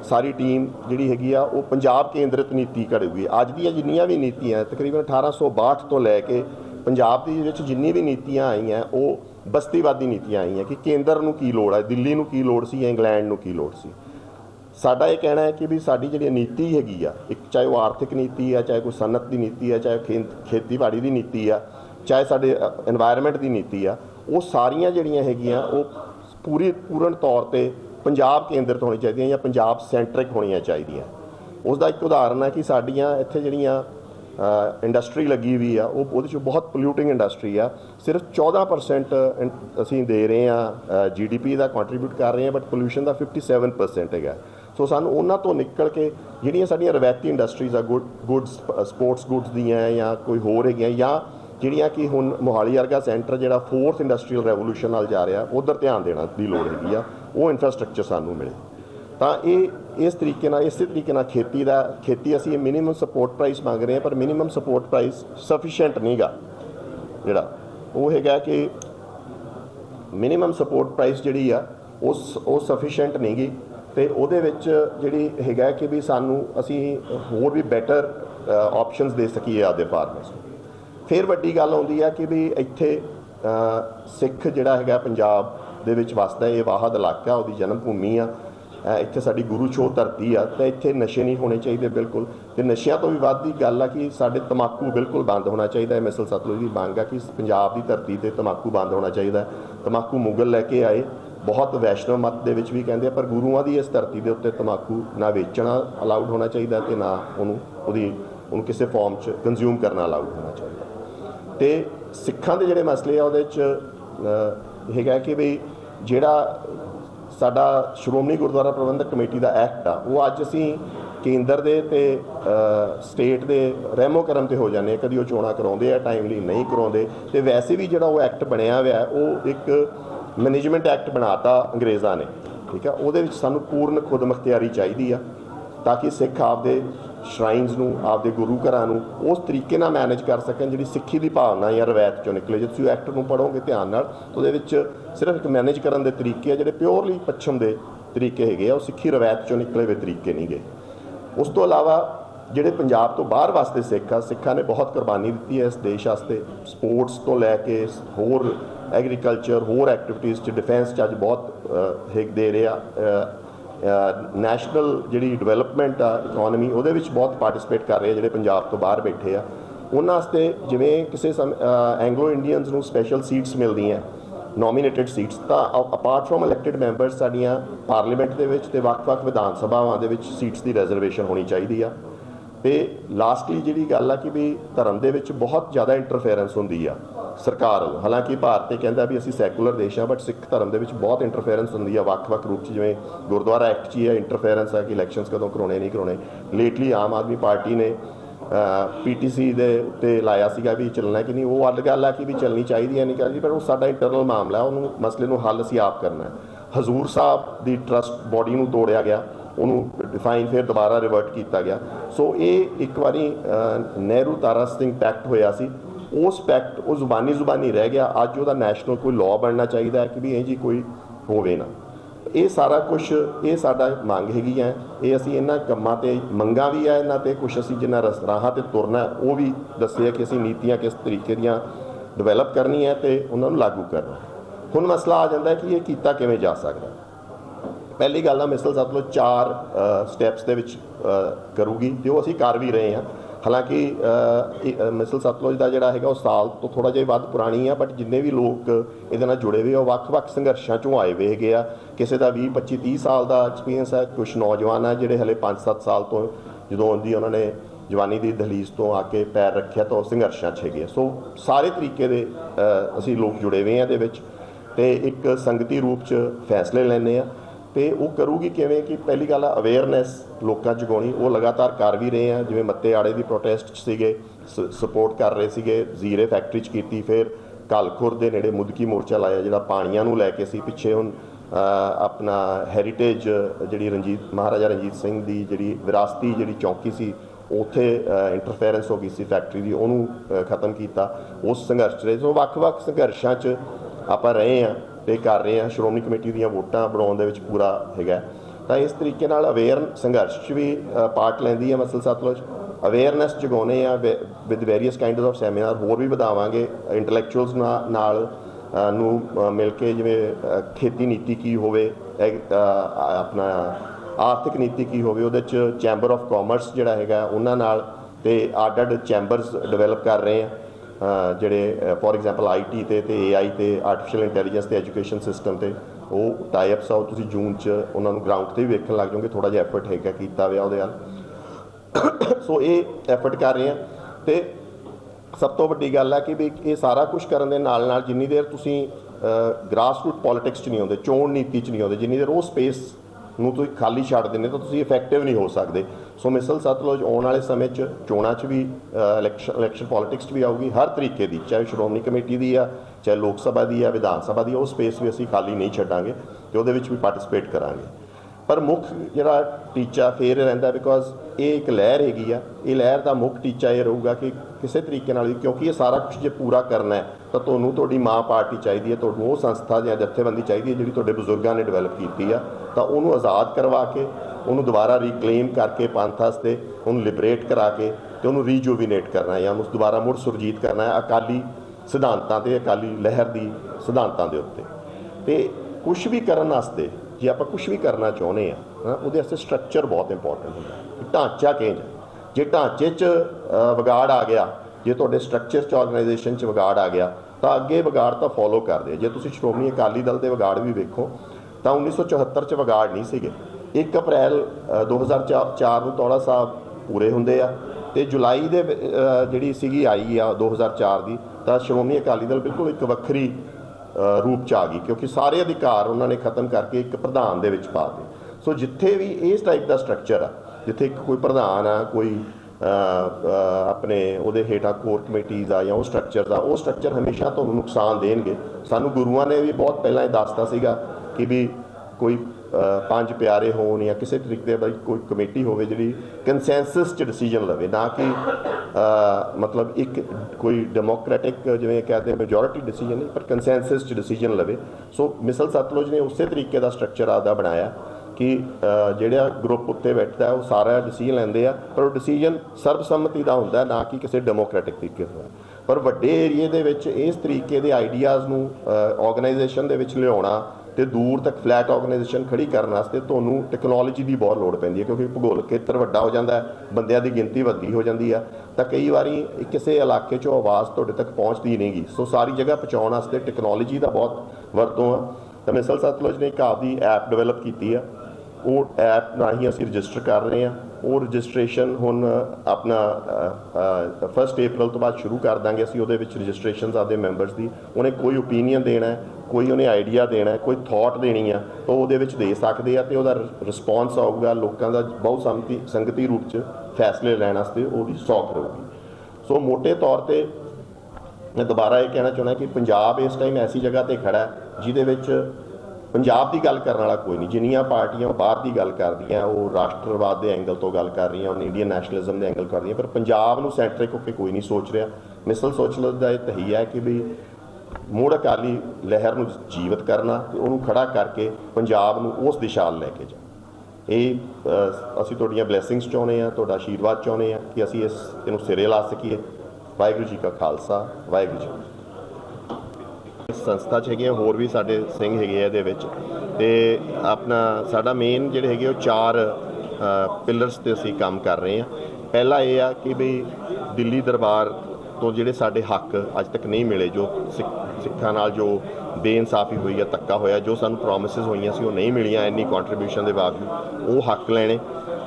ਸਾਰੀ ਟੀਮ ਜਿਹੜੀ ਹੈਗੀ ਆ, ਉਹ ਪੰਜਾਬ ਕੇਂਦਰਿਤ ਨੀਤੀ ਕਰੂਗੀ ਅੱਜ ਦੀਆਂ ਜਿੰਨੀਆਂ ਵੀ ਨੀਤੀਆਂ, ਤਕਰੀਬਨ 1862 ਤੋਂ ਲੈ ਕੇ ਪੰਜਾਬ ਦੀ ਵਿੱਚ ਜਿੰਨੀ ਵੀ ਨੀਤੀਆਂ ਆਈਆਂ, ਉਹ ਬਸਤੀਵਾਦੀ ਨੀਤੀਆਂ ਆਈਆਂ ਕਿ ਕੇਂਦਰ ਨੂੰ ਕੀ ਲੋੜ ਹੈ ਦਿੱਲੀ ਨੂੰ ਕੀ ਲੋੜ ਸੀ, ਇੰਗਲੈਂਡ ਨੂੰ ਕੀ ਲੋੜ ਸੀ। ਸਾਡਾ ਇਹ ਕਹਿਣਾ ਹੈ ਕਿ ਵੀ ਸਾਡੀ ਜਿਹੜੀ ਨੀਤੀ ਹੈਗੀ ਆ, ਇੱਕ ਚਾਹੇ ਉਹ ਆਰਥਿਕ ਨੀਤੀ ਆ, ਚਾਹੇ ਕੋਈ ਸਨਅਤ ਦੀ ਨੀਤੀ ਆ, ਚਾਹੇ ਖੇਤੀਬਾੜੀ ਦੀ ਨੀਤੀ ਆ, ਚਾਹੇ ਸਾਡੇ এনवायरमेंट ਦੀ ਨੀਤੀ ਆ, ਉਹ ਸਾਰੀਆਂ ਜਿਹੜੀਆਂ ਹੈਗੀਆਂ, ਉਹ ਪੂਰੀ, ਪੂਰਨ ਤੌਰ ਤੇ ਪੰਜਾਬ ਕੇਂਦਰਿਤ ਹੋਣੀ ਚਾਹੀਦੀਆਂ ਜਾਂ ਪੰਜਾਬ ਸੈਂਟਰਿਕ ਹੋਣੀਆਂ ਚਾਹੀਦੀਆਂ। ਉਸ ਦਾ ਇੱਕ ਉਦਾਹਰਨ ਹੈ ਕਿ ਸਾਡੀਆਂ ਇੱਥੇ ਜਿਹੜੀਆਂ ਇੰਡਸਟਰੀ ਲੱਗੀ ਹੋਈ ਆ, ਉਹ ਉਹਦੇ ਚ ਬਹੁਤ ਪੋਲੂਟਿੰਗ ਇੰਡਸਟਰੀ ਆ। ਸਿਰਫ 14% ਅਸੀਂ ਦੇ ਰਹੇ ਆ ਜੀਡੀਪੀ ਦਾ ਕੰਟਰੀਬਿਊਟ ਕਰ ਰਹੇ ਆ ਬਟ ਪੋਲੂਸ਼ਨ ਦਾ 57% ਹੈਗਾ। ਸੋ ਸਾਨੂੰ ਉਹਨਾਂ ਤੋਂ ਨਿਕਲ ਕੇ ਜਿਹੜੀਆਂ ਸਾਡੀਆਂ ਰਵਾਇਤੀ ਇੰਡਸਟਰੀਜ਼ ਆ ਗੁੱਡ ਗੁੱਡਸ ਸਪੋਰਟਸ ਗੁੱਡਸ ਦੀਆਂ ਜਾਂ ਕੋਈ ਹੋਰ ਹੈਗੀਆਂ ਜਾਂ ਜਿਹੜੀਆਂ ਕਿ ਹੁਣ ਮੋਹਾਲੀ ਵਰਗਾ ਸੈਂਟਰ ਜਿਹੜਾ ਫੋਰਥ ਇੰਡਸਟਰੀਅਲ ਰੈਵੋਲੂਸ਼ਨ ਨਾਲ ਜਾ ਰਿਹਾ, ਉਧਰ ਧਿਆਨ ਦੇਣਾ ਦੀ ਲੋੜ ਹੈਗੀ ਆ, ਉਹ ਇਨਫਰਾਸਟ੍ਰਕਚਰ ਸਾਨੂੰ ਮਿਲੇ। ਤਾਂ ਇਹ, ਇਸ ਤਰੀਕੇ ਨਾਲ, ਇਸੇ ਤਰੀਕੇ ਨਾਲ ਖੇਤੀ ਦਾ, ਖੇਤੀ ਅਸੀਂ ਮਿਨੀਮਮ ਸਪੋਰਟ ਪ੍ਰਾਈਸ ਮੰਗ ਰਹੇ ਹਾਂ, ਪਰ ਮਿਨੀਮਮ ਸਪੋਰਟ ਪ੍ਰਾਈਸ ਸਫੀਸ਼ੀਐਂਟ ਨਹੀਂਗਾ। ਜਿਹੜਾ ਉਹ ਹੈਗਾ ਕਿ ਮਿਨੀਮਮ ਸਪੋਰਟ ਪ੍ਰਾਈਸ ਜਿਹੜੀ ਆ ਉਸ ਉਹ ਸਫੀਸ਼ੀਐਂਟ ਨਹੀਂਗੀ। ਤੇ ਉਹਦੇ ਵਿੱਚ ਜਿਹੜੀ ਹੈਗਾ ਕਿ ਵੀ ਸਾਨੂੰ ਅਸੀਂ ਹੋਰ ਵੀ ਬੈਟਰ ਆਪਸ਼ਨਸ ਦੇ ਸਕੀਏ ਆਦੇ ਫਾਰਮਰਸ ਨੂੰ। ਫਿਰ ਵੱਡੀ ਗੱਲ ਆਉਂਦੀ ਆ ਕਿ ਵੀ ਇੱਥੇ ਸਿੱਖ ਜਿਹੜਾ ਹੈਗਾ ਪੰਜਾਬ ਦੇ ਵਿੱਚ ਵਸਦਾ ਇਹ ਵਾਹਦ ਇਲਾਕਾ, ਉਹਦੀ ਜਨਮ ਭੂਮੀ ਆ ਇੱਥੇ ਸਾਡੀ ਗੁਰੂ ਛੋਹ ਧਰਤੀ ਆ ਤੇ ਇੱਥੇ ਨਸ਼ੇ ਨਹੀਂ ਹੋਣੇ ਚਾਹੀਦੇ ਬਿਲਕੁਲ। ਤੇ ਨਸ਼ਿਆਂ ਤੋਂ ਵੀ ਵੱਧ ਦੀ ਗੱਲ ਆ ਕਿ ਸਾਡੇ ਤਮਾਕੂ ਬਿਲਕੁਲ ਬੰਦ ਹੋਣਾ ਚਾਹੀਦਾ ਹੈ। ਮਿਸਲ ਸਤਲੁਜ ਦੀ ਮੰਗ ਆ ਕਿ ਪੰਜਾਬ ਦੀ ਧਰਤੀ ਤੇ ਤਮਾਕੂ ਬੰਦ ਹੋਣਾ ਚਾਹੀਦਾ ਹੈ। ਤਮਾਕੂ ਮੁਗਲ ਲੈ ਕੇ ਆਏ। ਬਹੁਤ ਵੈਸ਼ਨਵ ਮਤ ਦੇ ਵਿੱਚ ਵੀ ਕਹਿੰਦੇ ਆ, ਪਰ ਗੁਰੂਆਂ ਦੀ ਇਸ ਧਰਤੀ ਦੇ ਉੱਤੇ ਤਮਾਕੂ ਨਾ ਵੇਚਣਾ ਅਲਾਉਡ ਹੋਣਾ ਚਾਹੀਦਾ ਤੇ ਨਾ ਉਹਨੂੰ ਉਹਦੀ, ਉਹਨੂੰ ਕਿਸੇ ਫਾਰਮ 'ਚ ਕੰਜ਼ਿਊਮ ਕਰਨਾ ਅਲਾਉਡ ਹੋਣਾ ਚਾਹੀਦਾ। ਤੇ ਸਿੱਖਾਂ ਦੇ ਜਿਹੜੇ ਮਸਲੇ ਆ, ਉਹਦੇ 'ਚ ਹੈਗਾ ਕਿ ਵੀ ਜਿਹੜਾ ਸਾਡਾ ਸ਼੍ਰੋਮਣੀ ਗੁਰਦੁਆਰਾ ਪ੍ਰਬੰਧਕ ਕਮੇਟੀ ਦਾ ਐਕਟ ਆ, ਉਹ ਅੱਜ ਅਸੀਂ ਕੇਂਦਰ ਦੇ ਤੇ ਸਟੇਟ ਦੇ ਰਹਿਮੋ ਕਰਮ ਤੇ ਹੋ ਜਾਂਦੇ ਆ, ਕਦੀ ਉਹ ਚੋਣਾਂ ਕਰਾਉਂਦੇ ਆ ਟਾਈਮਲੀ ਨਹੀਂ ਕਰਾਉਂਦੇ। ਤੇ ਵੈਸੇ ਵੀ ਜਿਹੜਾ ਉਹ ਐਕਟ ਬਣਿਆ ਹੋਇਆ, ਉਹ ਇੱਕ ਮੈਨੇਜਮੈਂਟ ਐਕਟ ਬਣਾਤਾ ਅੰਗਰੇਜ਼ਾਂ ਨੇ, ਠੀਕ ਆ? ਉਹਦੇ ਵਿੱਚ ਸਾਨੂੰ ਪੂਰਨ ਖੁਦਮੁਖਤਿਆਰੀ ਚਾਹੀਦੀ ਆ, ਤਾਂ ਕਿ ਸਿੱਖ ਆਪਦੇ ਸ਼ਰਾਈਨਸ ਨੂੰ, ਆਪਦੇ ਗੁਰੂ ਘਰਾਂ ਨੂੰ ਉਸ ਤਰੀਕੇ ਨਾਲ ਮੈਨੇਜ ਕਰ ਸਕਣ ਜਿਹੜੀ ਸਿੱਖੀ ਦੀ ਭਾਵਨਾ ਜਾਂ ਰਵਾਇਤ ਚੋਂ ਨਿਕਲੇ। ਜੇ ਤੁਸੀਂ ਐਕਟ ਨੂੰ ਪੜੋਗੇ ਧਿਆਨ ਨਾਲ, ਤਾਂ ਉਹਦੇ ਵਿੱਚ ਸਿਰਫ ਇੱਕ ਮੈਨੇਜ ਕਰਨ ਦੇ ਤਰੀਕੇ ਆ ਜਿਹੜੇ ਪਿਓਰਲੀ ਪੱਛਮ ਦੇ ਤਰੀਕੇ ਹੈਗੇ ਆ, ਉਹ ਸਿੱਖੀ ਰਵਾਇਤ ਚੋਂ ਨਿਕਲੇ ਹੋਏ ਤਰੀਕੇ ਨਹੀਂ ਗੇ ਉਸ ਤੋਂ ਇਲਾਵਾ ਜਿਹੜੇ ਪੰਜਾਬ ਤੋਂ ਬਾਹਰ ਵਾਸਤੇ ਸਿੱਖ ਆ, ਸਿੱਖਾਂ ਨੇ ਬਹੁਤ ਕੁਰਬਾਨੀ ਦਿੱਤੀ ਹੈ ਇਸ ਦੇਸ਼ ਵਾਸਤੇ, ਸਪੋਰਟਸ ਤੋਂ ਲੈ ਕੇ ਹੋਰ ਐਗਰੀਕਲਚਰ, ਹੋਰ ਐਕਟੀਵਿਟੀਜ਼ ਚ ਡਿਫੈਂਸ ਚ ਅੱਜ ਬਹੁਤ ਹਿੱਕ ਦੇ ਰਿਹਾ। ਨੈਸ਼ਨਲ ਜਿਹੜੀ ਡਿਵੈਲਪਮੈਂਟ ਆ ਇਕਨੋਮੀ ਉਹਦੇ ਵਿੱਚ ਬਹੁਤ ਪਾਰਟਿਸਿਪੇਟ ਕਰ ਰਹੇ ਆ ਜਿਹੜੇ ਪੰਜਾਬ ਤੋਂ ਬਾਹਰ ਬੈਠੇ ਆ। ਉਹਨਾਂ ਵਾਸਤੇ ਜਿਵੇਂ ਕਿਸੇ ਐਂਗਲੋ ਇੰਡੀਅਨਸ ਨੂੰ ਸਪੈਸ਼ਲ ਸੀਟਸ ਮਿਲਦੀਆਂ ਨੋਮੀਨੇਟਿਡ ਸੀਟਸ ਤਾਂ ਅਪਾਰਟ ਫਰਮ ਇਲੈਕਟਿਡ ਮੈਂਬਰਸ ਸਾਡੀਆਂ ਪਾਰਲੀਮੈਂਟ ਦੇ ਵਿੱਚ ਤੇ ਵੱਖ-ਵੱਖ ਵਿਧਾਨ ਸਭਾਵਾਂ ਦੇ ਵਿੱਚ ਸੀਟਸ ਦੀ ਰਿਜ਼ਰਵੇਸ਼ਨ ਹੋਣੀ ਚਾਹੀਦੀ ਆ। ਤੇ ਲਾਸਟਲੀ ਜਿਹੜੀ ਗੱਲ ਆ ਕਿ ਵੀ ਧਰਮ ਦੇ ਵਿੱਚ ਬਹੁਤ ਜ਼ਿਆਦਾ ਇੰਟਰਫੇਰੈਂਸ ਹੁੰਦੀ ਆ। ਸਰਕਾਰ ਵੱਲੋਂ। ਹਾਲਾਂਕਿ ਭਾਰਤ ਇਹ ਕਹਿੰਦਾ ਵੀ ਅਸੀਂ ਸੈਕੂਲਰ ਦੇਸ਼ ਆ ਬਟ ਸਿੱਖ ਧਰਮ ਦੇ ਵਿੱਚ ਬਹੁਤ ਇੰਟਰਫੇਰੈਂਸ ਹੁੰਦੀ ਆ, ਵੱਖ-ਵੱਖ ਰੂਪ 'ਚ, ਜਿਵੇਂ ਗੁਰਦੁਆਰਾ ਐਕਟ 'ਚ ਹੀ ਹੈ ਇੰਟਰਫੇਰੈਂਸ ਆ ਕਿ ਇਲੈਕਸ਼ਨਸ ਕਦੋਂ ਕਰਾਉਣੇ, ਨਹੀਂ ਕਰਾਉਣੇ। ਲੇਟਲੀ ਆਮ ਆਦਮੀ ਪਾਰਟੀ ਨੇ ਪੀਟੀਸੀ ਦੇ ਉੱਤੇ ਲਾਇਆ ਸੀਗਾ ਵੀ ਚੱਲਣਾ ਕਿ ਨਹੀਂ। ਉਹ ਅੱਡ ਗੱਲ ਆ ਕਿ ਵੀ ਚੱਲਣੀ ਚਾਹੀਦੀ ਹੈ ਨਹੀਂ ਚਾਹੀਦੀ, ਪਰ ਉਹ ਸਾਡਾ ਇੰਟਰਨਲ ਮਾਮਲਾ, ਉਹਨੂੰ ਮਸਲੇ ਨੂੰ ਹੱਲ ਅਸੀਂ ਆਪ ਕਰਨਾ ਹੈ। ਹਜ਼ੂਰ ਸਾਹਿਬ ਦੀ ਟਰਸਟ ਬੋਡੀ ਨੂੰ ਤੋੜਿਆ ਗਿਆ, ਉਹਨੂੰ ਡਿਫਾਈਨ ਫਿਰ ਦੁਬਾਰਾ ਰਿਵਰਟ ਕੀਤਾ ਗਿਆ। ਸੋ ਇਹ ਇੱਕ ਵਾਰੀ ਨਹਿਰੂ ਤਾਰਾ ਸਿੰਘ ਪੈਕਟ ਹੋਇਆ ਸੀ। ਉਹ ਸਪੈਕਟ ਉਹ ਜ਼ੁਬਾਨੀ ਜ਼ੁਬਾਨੀ ਰਹਿ ਗਿਆ, ਅੱਜ ਉਹਦਾ ਨੈਸ਼ਨਲ ਕੋਈ ਲਾਅ ਬਣਨਾ ਚਾਹੀਦਾ ਹੈ ਕਿ ਵੀ ਇਹ ਜੀ ਕੋਈ ਹੋਵੇ ਨਾ। ਇਹ ਸਾਰਾ ਕੁਝ ਇਹ ਸਾਡਾ ਮੰਗ ਹੈਗੀ ਹੈ। ਇਹ ਅਸੀਂ ਇਹਨਾਂ ਕੰਮਾਂ ਤੇ ਮੰਗਾਂ ਵੀ ਆ ਇਹਨਾਂ ਤੇ ਕੁਝ ਅਸੀਂ ਜਿੰਨਾ ਰਸ- ਰਾਹਾਂ ਤੇ ਤੁਰਨਾ ਉਹ ਵੀ ਦੱਸਿਆ ਕਿ ਅਸੀਂ ਨੀਤੀਆਂ ਕਿਸ ਤਰੀਕੇ ਦੀਆਂ ਡਿਵੈਲਪ ਕਰਨੀਆਂ ਤੇ ਉਹਨਾਂ ਨੂੰ ਲਾਗੂ ਕਰਨਾ ਹੁਣ ਮਸਲਾ ਆ ਜਾਂਦਾ ਕਿ ਇਹ ਕੀਤਾ ਕਿਵੇਂ ਜਾ ਸਕਦਾ ਪਹਿਲੀ ਗੱਲ ਆ ਮਿਸਲ ਸਤਲੁਜ ਚਾਰ ਸਟੈਪਸ ਦੇ ਵਿੱਚ ਕਰੂਗੀ, ਤੇ ਉਹ ਅਸੀਂ ਕਰ ਵੀ ਰਹੇ ਹਾਂ। ਹਾਲਾਂਕਿ ਮਿਸਲ ਸਤਲੁਜ ਦਾ ਜਿਹੜਾ ਹੈਗਾ, ਉਹ ਸਾਲ ਤੋਂ ਥੋੜਾ ਜਿਹਾ ਵੱਧ ਪੁਰਾਣੀ ਆ ਬਟ ਜਿੰਨੇ ਵੀ ਲੋਕ ਇਹਦੇ ਨਾਲ ਜੁੜੇ ਹੋਏ ਆ, ਉਹ ਵੱਖ-ਵੱਖ ਸੰਘਰਸ਼ਾਂ ਚੋਂ ਆਏ ਹੋਏ ਹੈਗੇ ਆ ਕਿਸੇ ਦਾ 20 25 30 ਸਾਲ ਦਾ ਐਕਸਪੀਰੀਅੰਸ ਹੈ ਕੁਝ ਨੌਜਵਾਨ ਆ, ਜਿਹੜੇ ਹਲੇ 5-7 ਸਾਲ ਤੋਂ ਜਦੋਂ ਆਉਂਦੀ ਉਹਨਾਂ ਨੇ ਜਵਾਨੀ ਦੀ ਦਹਲੀਜ਼ ਤੋਂ ਆ ਕੇ ਪੈਰ ਰੱਖਿਆ, ਤਾਂ ਉਹ ਸੰਘਰਸ਼ਾਂ 'ਚ ਹੈਗੇ ਆ। ਸੋ ਸਾਰੇ ਤਰੀਕੇ ਦੇ ਅਸੀਂ ਲੋਕ ਜੁੜੇ ਹੋਏ ਆ ਇਹਦੇ ਵਿੱਚ ਤੇ ਇੱਕ ਸੰਗਤੀ ਰੂਪ 'ਚ ਫੈਸਲੇ ਲੈਣੇ ਆ ਤੇ ਉਹ ਕਰੂਗੀ ਕਿਵੇਂ ਕਿ ਪਹਿਲੀ ਗੱਲ ਆ ਅਵੇਅਰਨੈਸ ਲੋਕਾਂ 'ਚ ਗਾਉਣੀ, ਉਹ ਲਗਾਤਾਰ ਕਰ ਵੀ ਰਹੇ ਆ, ਜਿਵੇਂ ਮੱਤੇ ਆੜੇ ਦੀ ਪ੍ਰੋਟੈਸਟ 'ਚ ਸੀਗੇ ਸਪੋਰਟ ਕਰ ਰਹੇ ਸੀਗੇ, ਜ਼ੀਰੇ ਫੈਕਟਰੀ 'ਚ ਕੀਤੀ ਫਿਰ, ਕਲਖੁਰ ਦੇ ਨੇੜੇ ਮੁਦਕੀ ਮੋਰਚਾ ਲਾਇਆ, ਜਿਹੜਾ ਪਾਣੀਆਂ ਨੂੰ ਲੈ ਕੇ ਸੀ, ਪਿੱਛੇ ਹੁਣ ਆਪਣਾ ਹੈਰੀਟੇਜ ਜਿਹੜੀ ਰਣਜੀਤ, ਮਹਾਰਾਜਾ ਰਣਜੀਤ ਸਿੰਘ ਦੀ ਜਿਹੜੀ ਵਿਰਾਸਤੀ ਜਿਹੜੀ ਚੌਕੀ ਸੀ, ਉੱਥੇ ਇੰਟਰਫੇਰੈਂਸ ਹੋ ਗਈ ਸੀ ਫੈਕਟਰੀ ਦੀ, ਉਹਨੂੰ ਖਤਮ ਕੀਤਾ। ਉਸ ਸੰਘਰਸ਼ 'ਚ ਰਹੇ ਸੋ ਵੱਖ-ਵੱਖ ਸੰਘਰਸ਼ਾਂ 'ਚ ਆਪਾਂ ਰਹੇ ਆ। ਤੇ ਕਰ ਰਹੇ ਆ ਸ਼੍ਰੋਮਣੀ ਕਮੇਟੀ ਦੀਆਂ ਵੋਟਾਂ ਬਣਾਉਣ ਦੇ ਵਿੱਚ ਪੂਰਾ ਹੈਗਾ ਤਾਂ ਇਸ ਤਰੀਕੇ ਨਾਲ ਅਵੇਅਰ ਸੰਘਰਸ਼ 'ਚ ਵੀ ਪਾਰਟ ਲੈਂਦੀ ਹੈ ਮਸਲ ਸਤਲੁਜ। ਅਵੇਅਰਨੈਸ ਜਗਾਉਣੇ ਆ with various kinds of seminar ਹੋਰ ਵੀ ਵਧਾਵਾਂਗੇ ਇੰਟੈਲੈਕਚੁਅਲਸ ਨਾਲ ਨੂੰ ਮਿਲ ਕੇ ਜਿਵੇਂ ਖੇਤੀ ਨੀਤੀ ਕੀ ਹੋਵੇ ਆਪਣਾ ਆਰਥਿਕ ਨੀਤੀ ਕੀ ਹੋਵੇ, ਉਹਦੇ ਚ ਚੈਂਬਰ ਆਫ ਕਾਮਰਸ ਜਿਹੜਾ ਹੈਗਾ, ਉਹਨਾਂ ਨਾਲ ਤੇ ਅੱਡ ਅੱਡ ਚੈਂਬਰਸ ਡਿਵੈਲਪ ਕਰ ਰਹੇ ਆ। ਜਿਹੜੇ ਫੋਰ ਐਗਜ਼ਾਮਪਲ ਆਈਟੀ ਤੇ ਤੇ ਏਆਈ ਤੇ ਆਰਟੀਫੀਸ਼ੀਅਲ ਇੰਟੈਲੀਜੈਂਸ ਤੇ ਐਜੂਕੇਸ਼ਨ ਸਿਸਟਮ ਤੇ, ਉਹ ਟਾਈਪਸ ਆ, ਉਹ ਤੁਸੀਂ ਜੂਨ ਚ ਉਹਨਾਂ ਨੂੰ ਗਰਾਊਂਡ ਤੇ ਵੀ ਵੇਖਣ ਲੱਗ ਜਾਓਗੇ ਥੋੜਾ ਜਿਹਾ ਐਫਰਟ ਹੈਗਾ ਕੀਤਾ ਹੋਇਆ ਉਹਦੇ ਨਾਲ। ਸੋ ਇਹ ਐਫਰਟ ਕਰ ਰਹੇ ਆ। ਤੇ ਸਭ ਤੋਂ ਵੱਡੀ ਗੱਲ ਹੈ ਕਿ ਵੀ ਇਹ ਸਾਰਾ ਕੁਝ ਕਰਨ ਦੇ ਨਾਲ ਨਾਲ ਜਿੰਨੀ ਦੇਰ ਤੁਸੀਂ ਗ੍ਰਾਸ ਰੂਟ ਪੋਲਿਟਿਕਸ 'ਚ ਨਹੀਂ ਆਉਂਦੇ, ਚੋਣ ਨੀਤੀ 'ਚ ਨਹੀਂ ਆਉਂਦੇ, ਜਿੰਨੀ ਦੇਰ ਉਹ ਸਪੇਸ ਨੂੰ ਤੁਸੀਂ ਖਾਲੀ ਛੱਡ ਦਿੰਦੇ ਤਾਂ ਤੁਸੀਂ ਇਫੈਕਟਿਵ ਨਹੀਂ ਹੋ ਸਕਦੇ। ਸੋ ਮਿਸਲ ਸਤਲੁਜ ਆਉਣ ਵਾਲੇ ਸਮੇਂ 'ਚ ਚੋਣਾਂ 'ਚ ਵੀ ਇਲੈਕਸ਼ਨ ਇਲੈਕਸ਼ਨ ਪੋਲਿਟਿਕਸ 'ਚ ਵੀ ਆਊਗੀ, ਹਰ ਤਰੀਕੇ ਦੀ, ਚਾਹੇ ਸ਼੍ਰੋਮਣੀ ਕਮੇਟੀ ਦੀ ਆ, ਚਾਹੇ ਲੋਕ ਸਭਾ ਦੀ ਆ, ਵਿਧਾਨ ਸਭਾ ਦੀ ਉਹ ਸਪੇਸ ਵੀ ਅਸੀਂ ਖਾਲੀ ਨਹੀਂ ਛੱਡਾਂਗੇ ਤੇ ਉਹਦੇ ਵਿੱਚ ਵੀ ਪਾਰਟਿਸਿਪੇਟ ਕਰਾਂਗੇ। ਪਰ ਮੁੱਖ ਜਿਹੜਾ ਟੀਚਾ ਫੇਰ ਰਹਿੰਦਾ ਬਿਕੋਜ਼ ਇਹ ਇੱਕ ਲਹਿਰ ਹੈਗੀ ਆ। ਇਹ ਲਹਿਰ ਦਾ ਮੁੱਖ ਟੀਚਾ ਇਹ ਰਹੂਗਾ ਕਿ ਕਿਸੇ ਤਰੀਕੇ ਨਾਲ ਵੀ ਕਿਉਂਕਿ ਇਹ ਸਾਰਾ ਕੁਝ ਜੇ ਪੂਰਾ ਕਰਨਾ ਹੈ, ਤਾਂ ਤੁਹਾਨੂੰ ਤੁਹਾਡੀ ਮਾਂ ਪਾਰਟੀ ਚਾਹੀਦੀ ਹੈ, ਤੁਹਾਨੂੰ ਉਹ ਸੰਸਥਾ ਜਾਂ ਜਥੇਬੰਦੀ ਚਾਹੀਦੀ ਹੈ ਜਿਹੜੀ ਤੁਹਾਡੇ ਬਜ਼ੁਰਗਾਂ ਨੇ ਡਿਵੈਲਪ ਕੀਤੀ ਆ। ਤਾਂ ਉਹਨੂੰ ਆਜ਼ਾਦ ਕਰਵਾ ਕੇ, ਉਹਨੂੰ ਦੁਬਾਰਾ ਰੀਕਲੇਮ ਕਰਕੇ ਪੰਥ ਵਾਸਤੇ, ਉਹਨੂੰ ਲਿਬਰੇਟ ਕਰਾ ਕੇ ਤੇ ਉਹਨੂੰ ਰੀਜੂਵੀਨੇਟ ਕਰਨਾ ਹੈ ਜਾਂ ਉਹਨੂੰ ਦੁਬਾਰਾ ਮੁੜ ਸੁਰਜੀਤ ਕਰਨਾ ਹੈ ਅਕਾਲੀ ਸਿਧਾਂਤਾਂ ਤੇ ਅਕਾਲੀ ਲਹਿਰ ਦੀ ਸਿਧਾਂਤਾਂ ਦੇ ਉੱਤੇ। ਤੇ ਕੁਝ ਵੀ ਕਰਨ ਵਾਸਤੇ ਜੇ ਆਪਾਂ ਕੁਝ ਵੀ ਕਰਨਾ ਚਾਹੁੰਦੇ ਆ ਹਾਂ, ਉਹਦੇ ਵਾਸਤੇ ਸਟਰਕਚਰ ਬਹੁਤ ਇੰਪੋਰਟੈਂਟ ਹੁੰਦਾ। ਢਾਂਚਾ ਕਿੰਜ ਜੇ ਢਾਂਚੇ 'ਚ ਵਿਗਾੜ ਆ ਗਿਆ ਜੇ ਤੁਹਾਡੇ ਸਟਰਕਚਰ 'ਚ ਆਰਗੇਨਾਈਜੇਸ਼ਨ 'ਚ ਵਿਗਾੜ ਆ ਗਿਆ ਤਾਂ ਅੱਗੇ ਵਿਗਾੜ ਤਾਂ ਫੋਲੋ ਕਰਦੇ ਜੇ ਤੁਸੀਂ ਸ਼੍ਰੋਮਣੀ ਅਕਾਲੀ ਦਲ ਦੇ ਵਿਗਾੜ ਵੀ ਵੇਖੋ ਤਾਂ 1974 'ਚ ਵਿਗਾੜ ਨਹੀਂ ਸੀਗੇ। 1 ਅਪ੍ਰੈਲ ਅ, 2004 ਨੂੰ ਤੌੜਾ ਸਾਹਿਬ ਪੂਰੇ ਹੁੰਦੇ ਆ ਤੇ ਜੁਲਾਈ ਦੇ ਜਿਹੜੀ ਸੀਗੀ ਆਈ ਆ 2004 ਦੀ ਤਾਂ ਸ਼੍ਰੋਮਣੀ ਅਕਾਲੀ ਦਲ ਬਿਲਕੁਲ ਇੱਕ ਵੱਖਰੀ ਰੂਪ ਚ ਆ ਗਈ, ਕਿਉਂਕਿ ਸਾਰੇ ਅਧਿਕਾਰ ਉਹਨਾਂ ਨੇ ਖਤਮ ਕਰਕੇ ਇੱਕ ਪ੍ਰਧਾਨ ਦੇ ਵਿੱਚ ਪਾ ਦਿੱਤੇ। ਸੋ ਜਿੱਥੇ ਵੀ ਇਸ ਟਾਈਪ ਦਾ ਸਟਰਕਚਰ ਆ, ਜਿੱਥੇ ਇੱਕ ਕੋਈ ਪ੍ਰਧਾਨ ਆ, ਕੋਈ ਆਪਣੇ ਉਹਦੇ ਹੇਠਾਂ ਕੋਰ ਕਮੇਟੀਜ਼ ਆ ਜਾਂ ਉਹ ਸਟਰਕਚਰ ਆ, ਉਹ ਸਟਰਕਚਰ ਹਮੇਸ਼ਾ ਤੁਹਾਨੂੰ ਨੁਕਸਾਨ ਦੇਣਗੇ। ਸਾਨੂੰ ਗੁਰੂਆਂ ਨੇ ਵੀ ਬਹੁਤ ਪਹਿਲਾਂ ਇਹ ਦੱਸਤਾ ਸੀਗਾ ਕਿ ਵੀ ਕੋਈ ਪੰਜ ਪਿਆਰੇ ਹੋਣ ਜਾਂ ਕਿਸੇ ਤਰੀਕੇ ਦੀ ਕੋਈ ਕਮੇਟੀ ਹੋਵੇ ਜਿਹੜੀ ਕੰਸੈਂਸਸ 'ਚ ਡਿਸੀਜਨ ਲਵੇ, ਨਾ ਕਿ ਮਤਲਬ ਇੱਕ ਕੋਈ ਡੈਮੋਕ੍ਰੈਟਿਕ ਜਿਵੇਂ ਕਹਿੰਦੇ ਮੈਜੋਰਿਟੀ ਡਿਸੀਜਨ ਨਹੀਂ, ਪਰ ਕੰਸੈਂਸਸ 'ਚ ਡਿਸੀਜਨ ਲਵੇ। ਸੋ ਮਿਸਲ ਸਤਲੁਜ ਨੇ ਉਸੇ ਤਰੀਕੇ ਦਾ ਸਟਰਕਚਰ ਆਦਾ ਬਣਾਇਆ ਕਿ ਜਿਹੜਾ ਗਰੁੱਪ ਉੱਤੇ ਬੈਠਦਾ ਉਹ ਸਾਰਾ ਡਿਸੀਜਨ ਲੈਂਦੇ ਆ, ਪਰ ਉਹ ਡਿਸੀਜਨ ਸਰਬਸੰਮਤੀ ਦਾ ਹੁੰਦਾ, ਨਾ ਕਿ ਕਿਸੇ ਡੈਮੋਕ੍ਰੈਟਿਕ ਤਰੀਕੇ ਦਾ। ਪਰ ਵੱਡੇ ਏਰੀਏ ਦੇ ਵਿੱਚ ਇਸ ਤਰੀਕੇ ਦੇ ਆਈਡੀਆਜ਼ ਨੂੰ ਆਰਗੇਨਾਈਜੇਸ਼ਨ ਦੇ ਵਿੱਚ ਲਿਆਉਣਾ ਤੇ ਦੂਰ ਤੱਕ ਫਲੈਟ ਆਰਗੇਨਾਈਜੇਸ਼ਨ ਖੜੀ ਕਰਨ ਵਾਸਤੇ ਤੁਹਾਨੂੰ ਟੈਕਨੋਲੋਜੀ ਦੀ ਬਹੁਤ ਲੋੜ ਪੈਂਦੀ ਹੈ, ਕਿਉਂਕਿ ਭੂਗੋਲ ਖੇਤਰ ਵੱਡਾ ਹੋ ਜਾਂਦਾ ਹੈ, ਬੰਦਿਆਂ ਦੀ ਗਿਣਤੀ ਵੱਡੀ ਹੋ ਜਾਂਦੀ ਆ ਤਾਂ ਕਈ ਵਾਰੀ ਕਿਸੇ ਇਲਾਕੇ 'ਚੋਂ ਆਵਾਜ਼ ਤੁਹਾਡੇ ਤੱਕ ਪਹੁੰਚਦੀ ਨਹੀਂਗੀ ਸੋ ਸਾਰੀ ਜਗ੍ਹਾ ਪਹੁੰਚਾਉਣ ਵਾਸਤੇ ਟੈਕਨੋਲੋਜੀ ਦਾ ਬਹੁਤ ਵਰਤੋਂ ਆ। ਤਾਂ ਮਿਸਲ ਸਤਲੁਜ ਨੇ ਇੱਕ ਆਪਦੀ ਐਪ ਡਿਵੈਲਪ ਕੀਤੀ ਆ। ਉਹ ਐਪ ਰਾਹੀਂ ਅਸੀਂ ਰਜਿਸਟਰ ਕਰ ਰਹੇ ਹਾਂ। ਉਹ ਰਜਿਸਟ੍ਰੇਸ਼ਨ ਹੁਣ ਆਪਣਾ ਫਰਸਟ April ਤੋਂ ਬਾਅਦ ਸ਼ੁਰੂ ਕਰ ਦਾਂਗੇ ਅਸੀਂ, ਉਹਦੇ ਵਿੱਚ ਰਜਿਸਟ੍ਰੇਸ਼ਨਸ ਆਪਦੇ ਮੈਂਬਰਸ ਦੀ। ਉਹਨੇ ਕੋਈ ਓਪੀਨੀਅਨ ਦੇਣਾ ਕੋਈ ਉਹਨੇ ਆਈਡੀਆ ਦੇਣਾ ਕੋਈ ਥਾਟ ਦੇਣੀ ਆ, ਤਾਂ ਉਹਦੇ ਵਿੱਚ ਦੇ ਸਕਦੇ ਆ ਤੇ ਉਹਦਾ ਰਿਸਪੌਂਸ ਆਊਗਾ, ਲੋਕਾਂ ਦਾ ਬਹੁਤ ਸੰਮਤੀ ਸੰਗਤੀ ਰੂਪ ਚ ਫੈਸਲੇ ਲੈਣ ਵਾਸਤੇ ਉਹਦੀ ਸੌਖ ਰਹੂਗੀ। ਸੋ ਮੋٹے ਤੌਰ ਤੇ ਮੈਂ ਦੁਬਾਰਾ ਇਹ ਕਹਿਣਾ ਚਾਹੁੰਦਾ ਕਿ ਪੰਜਾਬ ਇਸ ਟਾਈਮ ਐਸੀ ਜਗ੍ਹਾ ਤੇ ਖੜਾ ਹੈ, ਜਿਹਦੇ ਵਿੱਚ ਪੰਜਾਬ ਦੀ ਗੱਲ ਕਰਨ ਵਾਲਾ ਕੋਈ ਨਹੀਂ, ਜਿੰਨੀਆਂ ਪਾਰਟੀਆਂ ਬਾਹਰ ਦੀ ਗੱਲ ਕਰਦੀਆਂ, ਉਹ ਰਾਸ਼ਟਰਵਾਦ ਦੇ ਐਂਗਲ ਤੋਂ ਗੱਲ ਕਰ ਰਹੀਆਂ ਉਹ ਇੰਡੀਅਨ ਨੈਸ਼ਨਲਿਜ਼ਮ ਦੇ ਐਂਗਲ ਕਰ ਰਹੀਆਂ, ਪਰ ਪੰਜਾਬ ਨੂੰ ਸੈਂਟਰਿਕ ਹੋ ਕੇ ਕੋਈ ਨਹੀਂ ਸੋਚ ਰਿਹਾ। ਮਿਸਲ ਸੋਚਲਤ ਦਾ ਇਹ ਤਹੀ ਹੈ ਕਿ ਵੀ ਮੁੜ ਅਕਾਲੀ ਲਹਿਰ ਨੂੰ ਜੀਵਤ ਕਰਨਾ ਤੇ ਉਹਨੂੰ ਖੜਾ ਕਰਕੇ ਪੰਜਾਬ ਨੂੰ ਉਸ ਦਿਸ਼ਾ ਵੱਲ ਲੈ ਕੇ ਜਾਣਾ ਇਹ ਅਸੀਂ ਤੁਹਾਡੀਆਂ ਬਲੇਸਿੰਗਸ ਚਾਹੁੰਦੇ ਆ ਤੁਹਾਡਾ ਆਸ਼ੀਰਵਾਦ ਚਾਹੁੰਦੇ ਆ ਕਿ ਅਸੀਂ ਇਸ, ਇਹਨੂੰ ਸਿਰੇ ਲਾ ਸਕੀਏ। ਵਾਹਿਗੁਰੂ ਜੀ ਕਾ ਖਾਲਸਾ, ਵਾਹਿਗੁਰੂ ਜੀ ਇਸ ਸੰਸਥਾ 'ਚ ਹੈਗੀਆਂ ਹੋਰ ਵੀ ਸਾਡੇ ਸਿੰਘ ਹੈਗੇ ਆ ਇਹਦੇ ਵਿੱਚ। ਤੇ ਆਪਣਾ, ਸਾਡਾ ਮੇਨ ਜਿਹੜੇ ਹੈਗੇ ਉਹ ਚਾਰ ਪਿਲਰਸ ਤੇ ਅਸੀਂ ਕੰਮ ਕਰ ਰਹੇ ਆ ਪਹਿਲਾ ਇਹ ਆ ਕਿ ਵੀ ਦਿੱਲੀ ਦਰਬਾਰ ਤੋਂ ਜਿਹੜੇ ਸਾਡੇ ਹੱਕ ਅੱਜ ਤੱਕ ਨਹੀਂ ਮਿਲੇ, ਜੋ ਸਿੱਖ- ਸਿੱਖਾਂ ਨਾਲ ਜੋ ਬੇਇਨਸਾਫੀ ਹੋਈ ਹੈ ਧੱਕਾ ਹੋਇਆ, ਜੋ ਸਾਨੂੰ ਪ੍ਰੋਮਿਸਸ ਹੋਈਆਂ ਸੀ, ਉਹ ਨਹੀਂ ਮਿਲੀਆਂ ਇੰਨੀ ਕੰਟਰੀਬਿਊਸ਼ਨ ਦੇ ਬਾਵਜੂਦ, ਉਹ ਹੱਕ ਲੈਣੇ,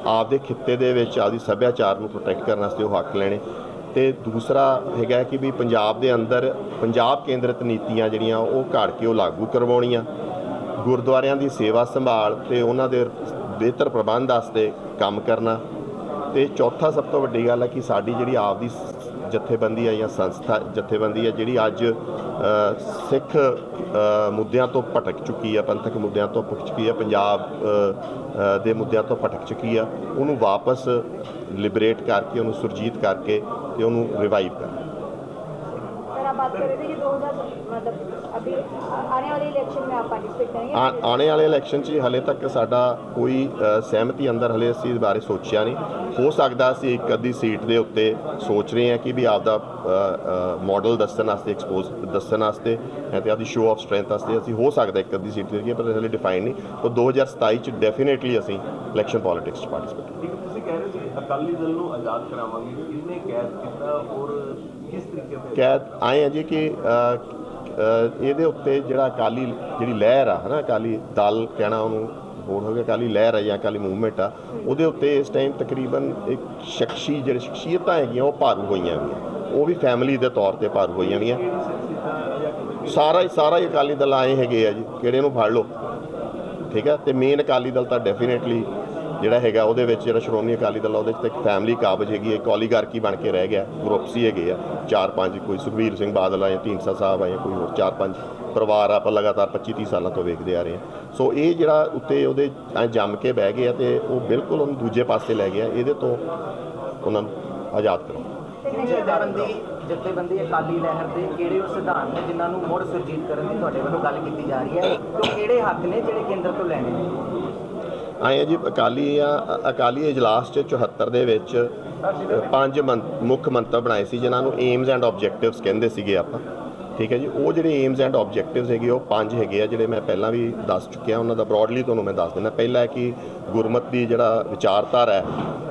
ਆਪਦੇ ਖਿੱਤੇ ਦੇ ਵਿੱਚ ਆਪਦੀ ਸੱਭਿਆਚਾਰ ਨੂੰ ਪ੍ਰੋਟੈਕਟ ਕਰਨ ਵਾਸਤੇ ਉਹ ਹੱਕ ਲੈਣੇ। ਤੇ ਦੂਸਰਾ ਹੈਗਾ ਕਿ ਵੀ ਪੰਜਾਬ ਦੇ ਅੰਦਰ ਪੰਜਾਬ ਕੇਂਦਰਿਤ ਨੀਤੀਆਂ ਜਿਹੜੀਆਂ, ਉਹ ਘੜ ਕੇ ਉਹ ਲਾਗੂ ਕਰਵਾਉਣੀਆਂ। ਗੁਰਦੁਆਰਿਆਂ ਦੀ ਸੇਵਾ ਸੰਭਾਲ ਤੇ ਉਹਨਾਂ ਦੇ ਬਿਹਤਰ ਪ੍ਰਬੰਧ ਵਾਸਤੇ ਕੰਮ ਕਰਨਾ। ਤੇ ਚੌਥਾ ਸਭ ਤੋਂ ਵੱਡੀ ਗੱਲ ਹੈ ਕਿ ਸਾਡੀ ਜਿਹੜੀ ਆਪਦੀ ਜਥੇਬੰਦੀ ਹੈ ਜਾਂ ਸੰਸਥਾ ਜਥੇਬੰਦੀ ਹੈ ਜਿਹੜੀ ਅੱਜ ਸਿੱਖ ਮੁੱਦਿਆਂ ਤੋਂ ਭਟਕ ਚੁੱਕੀ ਹੈ, ਪੰਥਕ ਮੁੱਦਿਆਂ ਤੋਂ ਭਟਕ ਚੁੱਕੀ ਹੈ, ਪੰਜਾਬ ਦੇ ਮੁੱਦਿਆਂ ਤੋਂ ਭਟਕ ਚੁੱਕੀ ਆ ਉਹਨੂੰ ਵਾਪਸ ਲਿਬਰੇਟ ਕਰਕੇ, ਉਹਨੂੰ ਸੁਰਜੀਤ ਕਰਕੇ ਤੇ ਉਹਨੂੰ ਰਿਵਾਈਵ ਕਰ आप बात कर रहे थे कि 2000 मतलब अभी आने वाले इलेक्शन में आप पार्टिसिपेट करेंगे ਆ- ਆਉਣੇ ਵਾਲੇ ਇਲੈਕਸ਼ਨ 'ਚ ਹਲੇ ਤੱਕ ਸਾਡਾ ਕੋਈ ਅ, ਸਹਿਮਤੀ ਅੰਦਰ ਹਲੇ ਅਸੀਂ ਇਸ ਬਾਰੇ ਸੋਚਿਆ ਨਹੀਂ ਹੋ ਸਕਦਾ ਅਸੀਂ ਇੱਕ ਅੱਧੀ ਸੀਟ ਦੇ ਉੱਤੇ ਸੋਚ ਰਹੇ ਹਾਂ ਕਿ ਵੀ ਆਪਦਾ ਮਾਡਲ ਦੱਸਣ ਵਾਸਤੇ ਐਕਸਪੋਜ਼ ਦੱਸਣ ਵਾਸਤੇ ਹੈ ਤੇ ਆਪਦੀ ਸ਼ੋਅ ਆਫ ਸਟਰੈਂਥ ਵਾਸਤੇ ਅਸੀਂ ਹੋ ਸਕਦਾ ਇੱਕ ਅੱਧੀ ਸੀਟ ਦੇ ਪਰ ਹਲੇ ਡਿਫਾਈਨ ਨਹੀਂ ਉਹ 2027 ਚ ਡੈਫੀਨੇਟਲੀ ਅਸੀਂ ਇਲੈਕਸ਼ਨ ਪੋਲਿਟਿਕਸ 'ਚ ਪਾਰਟਿਸਿਪੇਟ ਇੱਕ ਤੁਸੀਂ ਕਹਿ ਰਹੇ ਸੀ ਅਕਾਲੀ ਦਲ ਨੂੰ ਆਜ਼ਾਦ ਕਰਾਵਾਂਗੇ ਕਿਹਨੇ ਕੈਦ ਕੀਤਾ ਔਰ ਕਿਸ ਤਰੀਕੇ ਤੇ ਕੈਦ ਆਏ ਆ ਜੀ ਕਿ ਇਹਦੇ ਉੱਤੇ ਜਿਹੜਾ ਅਕਾਲੀ, ਜਿਹੜੀ ਲਹਿਰ ਆ, ਹਨਾ, ਅਕਾਲੀ ਦਲ ਕਹਿਣਾ ਉਹਨੂੰ ਹੋਰ ਹੋ ਗਿਆ ਅਕਾਲੀ ਲਹਿਰ ਆ ਜਾਂ ਅਕਾਲੀ ਮੂਵਮੈਂਟ ਆ, ਉਹਦੇ ਉੱਤੇ ਇਸ ਟਾਈਮ ਤਕਰੀਬਨ ਇੱਕ ਸ਼ਖਸੀ, ਜਿਹੜੀ ਸ਼ਖਸੀਅਤਾਂ ਹੈਗੀਆਂ, ਉਹ ਭਾਰੂ ਹੋਈਆਂ ਵੀਆਂ ਉਹ ਵੀ ਫੈਮਿਲੀ ਦੇ ਤੌਰ ਤੇ ਭਾਰੂ ਹੋਈਆਂ ਵੀਆਂ ਸਾਰਾ ਹੀ ਸਾਰਾ ਹੀ ਅਕਾਲੀ ਦਲ ਆਏ ਹੈਗੇ ਆ ਜੀ, ਕਿਹੜੇ ਨੂੰ ਫੜ ਲਓ? ਠੀਕ ਹੈ ਤੇ ਮੇਨ ਅਕਾਲੀ ਦਲ ਤਾਂ ਡੈਫੀਨੇਟਲੀ ਜਿਹੜਾ ਹੈਗਾ ਉਹਦੇ ਵਿੱਚ ਜਿਹੜਾ ਸ਼੍ਰੋਮਣੀ ਅਕਾਲੀ ਦਲ ਉਹਦੇ 'ਚ ਤਾਂ ਇੱਕ ਫੈਮਿਲੀ ਕਾਬਜ ਹੈਗੀ ਹੈ ਇੱਕ ਓਲੀਗਾਰਕੀ ਬਣ ਕੇ ਰਹਿ ਗਿਆ ਗਰੁੱਪਸ ਹੀ ਹੈਗੇ ਆ। ਚਾਰ ਪੰਜ ਕੋਈ ਸੁਖਬੀਰ ਸਿੰਘ ਬਾਦਲ ਆ ਜਾਂ ਢੀਂਡਸਾ ਸਾਹਿਬ ਆ ਜਾਂ ਕੋਈ ਹੋਰ, ਚਾਰ ਪੰਜ ਪਰਿਵਾਰ ਆਪਾਂ ਲਗਾਤਾਰ 25 30 ਸਾਲਾਂ ਤੋਂ ਵੇਖਦੇ ਆ ਰਹੇ ਹਾਂ। ਸੋ ਇਹ ਜਿਹੜਾ ਉੱਤੇ ਉਹਦੇ ਜੰਮ ਕੇ ਬਹਿ ਗਏ ਆ ਤੇ ਉਹ ਬਿਲਕੁਲ ਉਹਨੂੰ ਦੂਜੇ ਪਾਸੇ ਲੈ ਗਿਆ, ਇਹਦੇ ਤੋਂ ਉਹਨਾਂ ਨੂੰ ਆਜ਼ਾਦ ਕਰੋ। ਜਥੇਬੰਦੀ ਜਥੇਬੰਦੀ ਅਕਾਲੀ ਲਹਿਰ ਦੇ ਕਿਹੜੇ ਉਹ ਸਿਧਾਂਤ ਨੇ ਜਿਨ੍ਹਾਂ ਨੂੰ ਮੁੜ ਸੁਰਜੀਤ ਕਰਨ ਦੀ ਤੁਹਾਡੇ ਵੱਲੋਂ ਗੱਲ ਕੀਤੀ ਜਾ ਰਹੀ ਹੈ? ਤੇ ਕਿਹੜੇ ਹੱਕ ਨੇ ਜਿਹੜੇ ਕੇਂਦਰ ਤੋਂ ਲੈਣੇ ਨੇ? ਆਏ ਆ ਜੀ, ਅਕਾਲੀ ਆ ਅਕਾਲੀ ਇਜਲਾਸ ਚ 74 ਦੇ ਵਿੱਚ ਪੰਜ ਮੰਤ- ਮੁੱਖ ਮੰਤਵ ਬਣਾਏ ਸੀ, ਜਿਨ੍ਹਾਂ ਨੂੰ ਏਮਸ ਐਂਡ ਆਬਜੈਕਟਿਵਸ ਕਹਿੰਦੇ ਸੀਗੇ ਆਪਾਂ। ਠੀਕ ਹੈ ਜੀ, ਉਹ ਜਿਹੜੇ ਏਮਸ ਐਂਡ ਆਬਜੈਕਟਿਵਸ ਹੈਗੇ, ਉਹ ਪੰਜ ਹੈਗੇ ਆ, ਜਿਹੜੇ ਮੈਂ ਪਹਿਲਾਂ ਵੀ ਦੱਸ ਚੁੱਕਿਆ, ਉਹਨਾਂ ਦਾ ਬ੍ਰੌਡਲੀ ਤੁਹਾਨੂੰ ਮੈਂ ਦੱਸ ਦਿੰਦਾ। ਪਹਿਲਾ ਹੈ ਕਿ ਗੁਰਮਤ ਦੀ ਜਿਹੜਾ ਵਿਚਾਰਧਾਰਾ ਹੈ,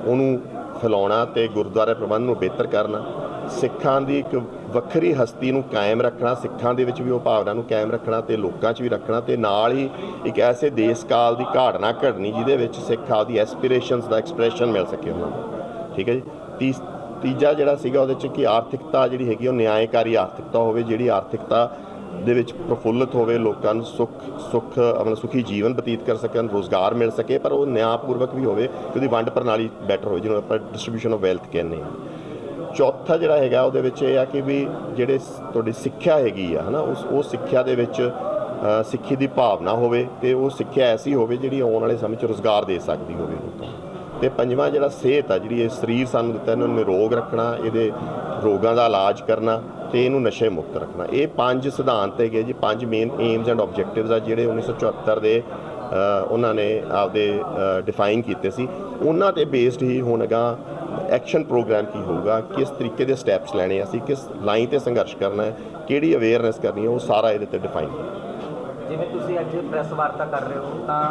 ਉਹਨੂੰ ਫੈਲਾਉਣਾ ਤੇ ਗੁਰਦੁਆਰੇ ਪ੍ਰਬੰਧ ਨੂੰ ਬਿਹਤਰ ਕਰਨਾ, ਸਿੱਖਾਂ ਦੀ ਇੱਕ ਵੱਖਰੀ ਹਸਤੀ ਨੂੰ ਕਾਇਮ ਰੱਖਣਾ, ਸਿੱਖਾਂ ਦੇ ਵਿੱਚ ਵੀ ਉਹ ਭਾਵਨਾ ਨੂੰ ਕਾਇਮ ਰੱਖਣਾ ਤੇ ਲੋਕਾਂ 'ਚ ਵੀ ਰੱਖਣਾ ਤੇ ਨਾਲ ਹੀ ਇੱਕ ਐਸੇ ਦੇਸ਼ ਕਾਲ ਦੀ ਘਾੜਨਾ ਘੜਨੀ ਜਿਹਦੇ ਵਿੱਚ ਸਿੱਖ ਆਪਦੀ ਐਸਪੀਰੇਸ਼ਨਸ ਦਾ ਐਕਸਪ੍ਰੈਸ਼ਨ ਮਿਲ ਸਕੇ ਉਹਨਾਂ ਨੂੰ। ਠੀਕ ਹੈ ਜੀ? ਤੀਸ, ਤੀਜਾ ਜਿਹੜਾ ਸੀਗਾ ਉਹਦੇ 'ਚ ਕਿ ਆਰਥਿਕਤਾ ਜਿਹੜੀ ਹੈਗੀ ਉਹ ਨਿਆਂਕਾਰੀ ਆਰਥਿਕਤਾ ਹੋਵੇ, ਜਿਹੜੀ ਆਰਥਿਕਤਾ ਦੇ ਵਿੱਚ ਪ੍ਰਫੁੱਲਤ ਹੋਵੇ, ਲੋਕਾਂ ਨੂੰ ਸੁੱਖ ਸੁੱਖ ਆਪਣਾ ਸੁਖੀ ਜੀਵਨ ਬਤੀਤ ਕਰ ਸਕਣ, ਰੋਜ਼ਗਾਰ ਮਿਲ ਸਕੇ, ਪਰ ਉਹ ਨਿਆਂਪੂਰਵਕ ਵੀ ਹੋਵੇ ਕਿ ਉਹਦੀ ਵੰਡ ਪ੍ਰਣਾਲੀ ਬੈਟਰ ਹੋਵੇ, ਜਿਹਨੂੰ ਆਪਾਂ ਡਿਸਟ੍ਰੀਬਿਊਸ਼ਨ ਆਫ ਵੈਲਥ ਕਹਿੰਦੇ ਹਾਂ। ਚੌਥਾ ਜਿਹੜਾ ਹੈਗਾ ਉਹਦੇ ਵਿੱਚ ਇਹ ਆ ਕਿ ਵੀ ਜਿਹੜੇ ਤੁਹਾਡੀ ਸਿੱਖਿਆ ਹੈਗੀ ਆ, ਹਨਾ, ਉਸ, ਉਹ ਸਿੱਖਿਆ ਦੇ ਵਿੱਚ ਸਿੱਖੀ ਦੀ ਭਾਵਨਾ ਹੋਵੇ ਤੇ ਉਹ ਸਿੱਖਿਆ ਐਸੀ ਹੋਵੇ ਜਿਹੜੀ ਆਉਣ ਵਾਲੇ ਸਮੇਂ 'ਚ ਰੋਜ਼ਗਾਰ ਦੇ ਸਕਦੀ ਹੋਵੇ ਲੋਕਾਂ ਨੂੰ। ਤੇ ਪੰਜਵਾਂ ਜਿਹੜਾ ਸਿਹਤ ਆ, ਜਿਹੜੀ ਇਹ ਸਰੀਰ ਸਾਨੂੰ ਦਿੱਤਾ, ਇਹਨੂੰ ਨਿਰੋਗ ਰੱਖਣਾ, ਇਹਦੇ ਰੋਗਾਂ ਦਾ ਇਲਾਜ ਕਰਨਾ ਤੇ ਇਹਨੂੰ ਨਸ਼ੇ ਮੁਕਤ ਰੱਖਣਾ। ਇਹ ਪੰਜ ਸਿਧਾਂਤ ਹੈਗੇ ਜੀ, ਪੰਜ ਮੇਨ ਏਮਸ ਐਂਡ ਆਬਜੈਕਟਿਵਸ ਆ ਜਿਹੜੇ 1974 ਦੇ ਉਹਨਾਂ ਨੇ ਆਪਦੇ ਡਿਫਾਈਨ ਕੀਤੇ ਸੀ। ਉਹਨਾਂ ਤੇ ਬੇਸਡ ਹੀ ਹੁਣ ਅਗਾ ਐਕਸ਼ਨ ਪ੍ਰੋਗਰਾਮ ਕੀ ਹੋਊਗਾ? ਕਿਸ ਤਰੀਕੇ ਦੇ ਸਟੈਪਸ ਲੈਣੇ ਅਸੀਂ? ਕਿਸ ਲਾਈਨ ਤੇ ਸੰਘਰਸ਼ ਕਰਨਾ ਹੈ? ਕਿਹੜੀ ਅਵੇਅਰਨੈਸ ਕਰਨੀ ਹੈ? ਉਹ ਸਾਰਾ ਇਹਦੇ ਤੇ ਡਿਫਾਈਨ ਜਿਵੇਂ ਤੁਸੀਂ ਅੱਜ ਪ੍ਰੈਸ ਵਾਰਤਾ ਕਰ ਰਹੇ ਹੋ ਤਾਂ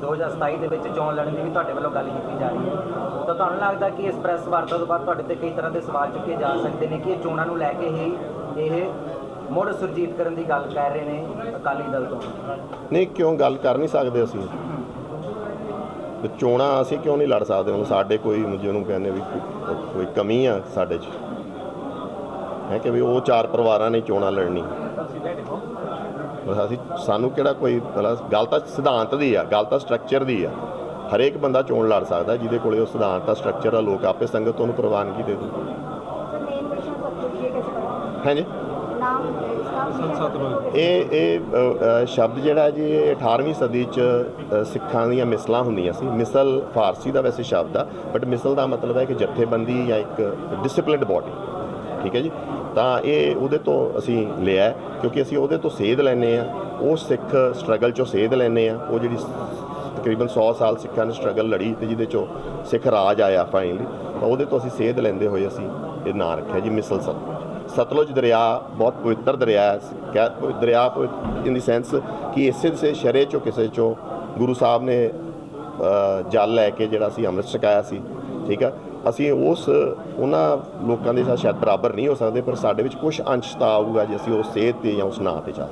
2027 ਦੇ ਵਿੱਚ ਚੋਣ ਲੜਨ ਦੀ ਵੀ ਤੁਹਾਡੇ ਵੱਲੋਂ ਗੱਲ ਕੀਤੀ ਜਾ ਰਹੀ ਹੈ। ਤਾਂ ਤੁਹਾਨੂੰ ਲੱਗਦਾ ਕਿ ਇਸ ਪ੍ਰੈਸ ਵਾਰਤਾ ਤੋਂ ਬਾਅਦ ਤੁਹਾਡੇ ਤੇ ਕਈ ਤਰ੍ਹਾਂ ਦੇ ਸਵਾਲ ਚੁੱਕੇ ਜਾ ਸਕਦੇ ਨੇ ਕਿ ਇਹ ਚੋਣਾਂ ਨੂੰ ਲੈ ਕੇ ਹੀ ਇਹ ਮੁੜ ਸੁਰਜੀਤ ਕਰਨ ਦੀ ਗੱਲ ਕਰ ਰਹੇ ਨੇ ਅਕਾਲੀ ਦਲ ਤੋਂ? ਨਹੀਂ ਕਿਉਂ ਗੱਲ ਕਰ ਨਹੀਂ ਸਕਦੇ ਅਸੀਂ? ਤੇ ਚੋਣਾਂ ਅਸੀਂ ਕਿਉਂ ਨਹੀਂ ਲੜ ਸਕਦੇ? ਹੁਣ ਸਾਡੇ ਕੋਈ ਜਿਹਨੂੰ ਕਹਿੰਦੇ ਵੀ ਕੋਈ- ਕਮੀ ਆ ਸਾਡੇ 'ਚ। ਹੈ ਕਿ ਵੀ ਉਹ ਚਾਰ ਪਰਿਵਾਰਾਂ ਨੇ ਚੋਣਾਂ ਲੜਨੀ। ਅਸੀਂ ਸਾਨੂੰ ਕਿਹੜਾ ਕੋਈ ਗੱਲ ਤਾਂ ਸਿਧਾਂਤ ਦੀ ਆ ਗੱਲ ਤਾਂ ਸਟਰਕਚਰ ਦੀ ਆ। ਹਰੇਕ ਬੰਦਾ ਚੋਣ ਲੜ ਸਕਦਾ ਜਿਹਦੇ ਕੋਲੇ ਉਹ ਸਿਧਾਂਤ ਆ ਸਟਰਕਚਰ ਆ ਲੋਕ ਆਪੇ ਸੰਗਤ ਉਹਨੂੰ ਪ੍ਰਵਾਨਗੀ ਦੇ ਦੂ सर ਇਹ ਇਹ ਸ਼ਬਦ ਜਿਹੜਾ ਜੀ, ਇਹ 18ਵੀਂ ਸਦੀ ਚ ਸਿੱਖਾਂ ਦੀਆਂ ਮਿਸਲਾਂ ਹੁੰਦੀਆਂ ਸੀ। ਮਿਸਲ ਫਾਰਸੀ ਦਾ ਵੈਸੇ ਸ਼ਬਦ ਆ ਬਟ ਮਿਸਲ ਦਾ ਮਤਲਬ ਹੈ ਕਿ ਜਥੇਬੰਦੀ ਜਾਂ ਇੱਕ ਡਿਸਪਲਿਨਡ ਬਾਡੀ ਠੀਕ ਹੈ ਜੀ? ਤਾਂ ਇਹ ਉਹਦੇ ਤੋਂ ਅਸੀਂ ਲਿਆ ਕਿਉਂਕਿ ਅਸੀਂ ਉਹਦੇ ਤੋਂ ਸੇਧ ਲੈਨੇ ਆ ਉਹ ਸਿੱਖ ਸਟਰਗਲ ਚੋਂ ਸੇਧ ਲੈਨੇ ਆ ਉਹ ਜਿਹੜੀ ਤਕਰੀਬਨ 100 ਸਾਲ ਸਿੱਖਾਂ ਨੇ ਸਟਰਗਲ ਲੜੀ ਤੇ ਜਿਹਦੇ ਚੋਂ ਸਿੱਖ ਰਾਜ ਆਇਆ ਫਾਈਨਲੀ ਤਾਂ ਉਹਦੇ ਤੋਂ ਅਸੀਂ ਸੇਧ ਲੈਂਦੇ ਹੋਏ ਅਸੀਂ ਇਹ ਨਾਂ ਰੱਖਿਆ ਜੀ, ਮਿਸਲ ਸਤਲੁਜ ਸਤਲੁਜ ਦਰਿਆ, ਬਹੁਤ ਪਵਿੱਤਰ ਦਰਿਆ ਹੈ। ਕਹਿ- ਪਵਿ- ਦਰਿਆ ਇਨ ਦੀ ਸੈਂਸ ਕਿ ਇਸੇ ਦੇ ਸ਼ਰੇ ਚੋਂ ਕਿਸੇ ਚੋਂ ਗੁਰੂ ਸਾਹਿਬ ਨੇ ਜਲ ਲੈ ਕੇ ਜਿਹੜਾ ਸੀ ਅੰਮ੍ਰਿਤ ਛਕਾਇਆ ਸੀ। ਠੀਕ ਆ? ਅਸੀਂ ਉਸ, ਉਹਨਾਂ ਲੋਕਾਂ ਦੇ ਸਾਥ ਸ਼ਾਇਦ ਬਰਾਬਰ ਨਹੀਂ ਹੋ ਸਕਦੇ, ਪਰ ਸਾਡੇ ਵਿੱਚ ਕੁਝ ਅੰਸ਼ ਤਾਂ ਆਊਗਾ ਜੇ ਅਸੀਂ ਉਸ ਸੇਧ ਤੇ ਜਾਂ ਉਸ ਨਾਂ ਤੇ ਚੱਲ।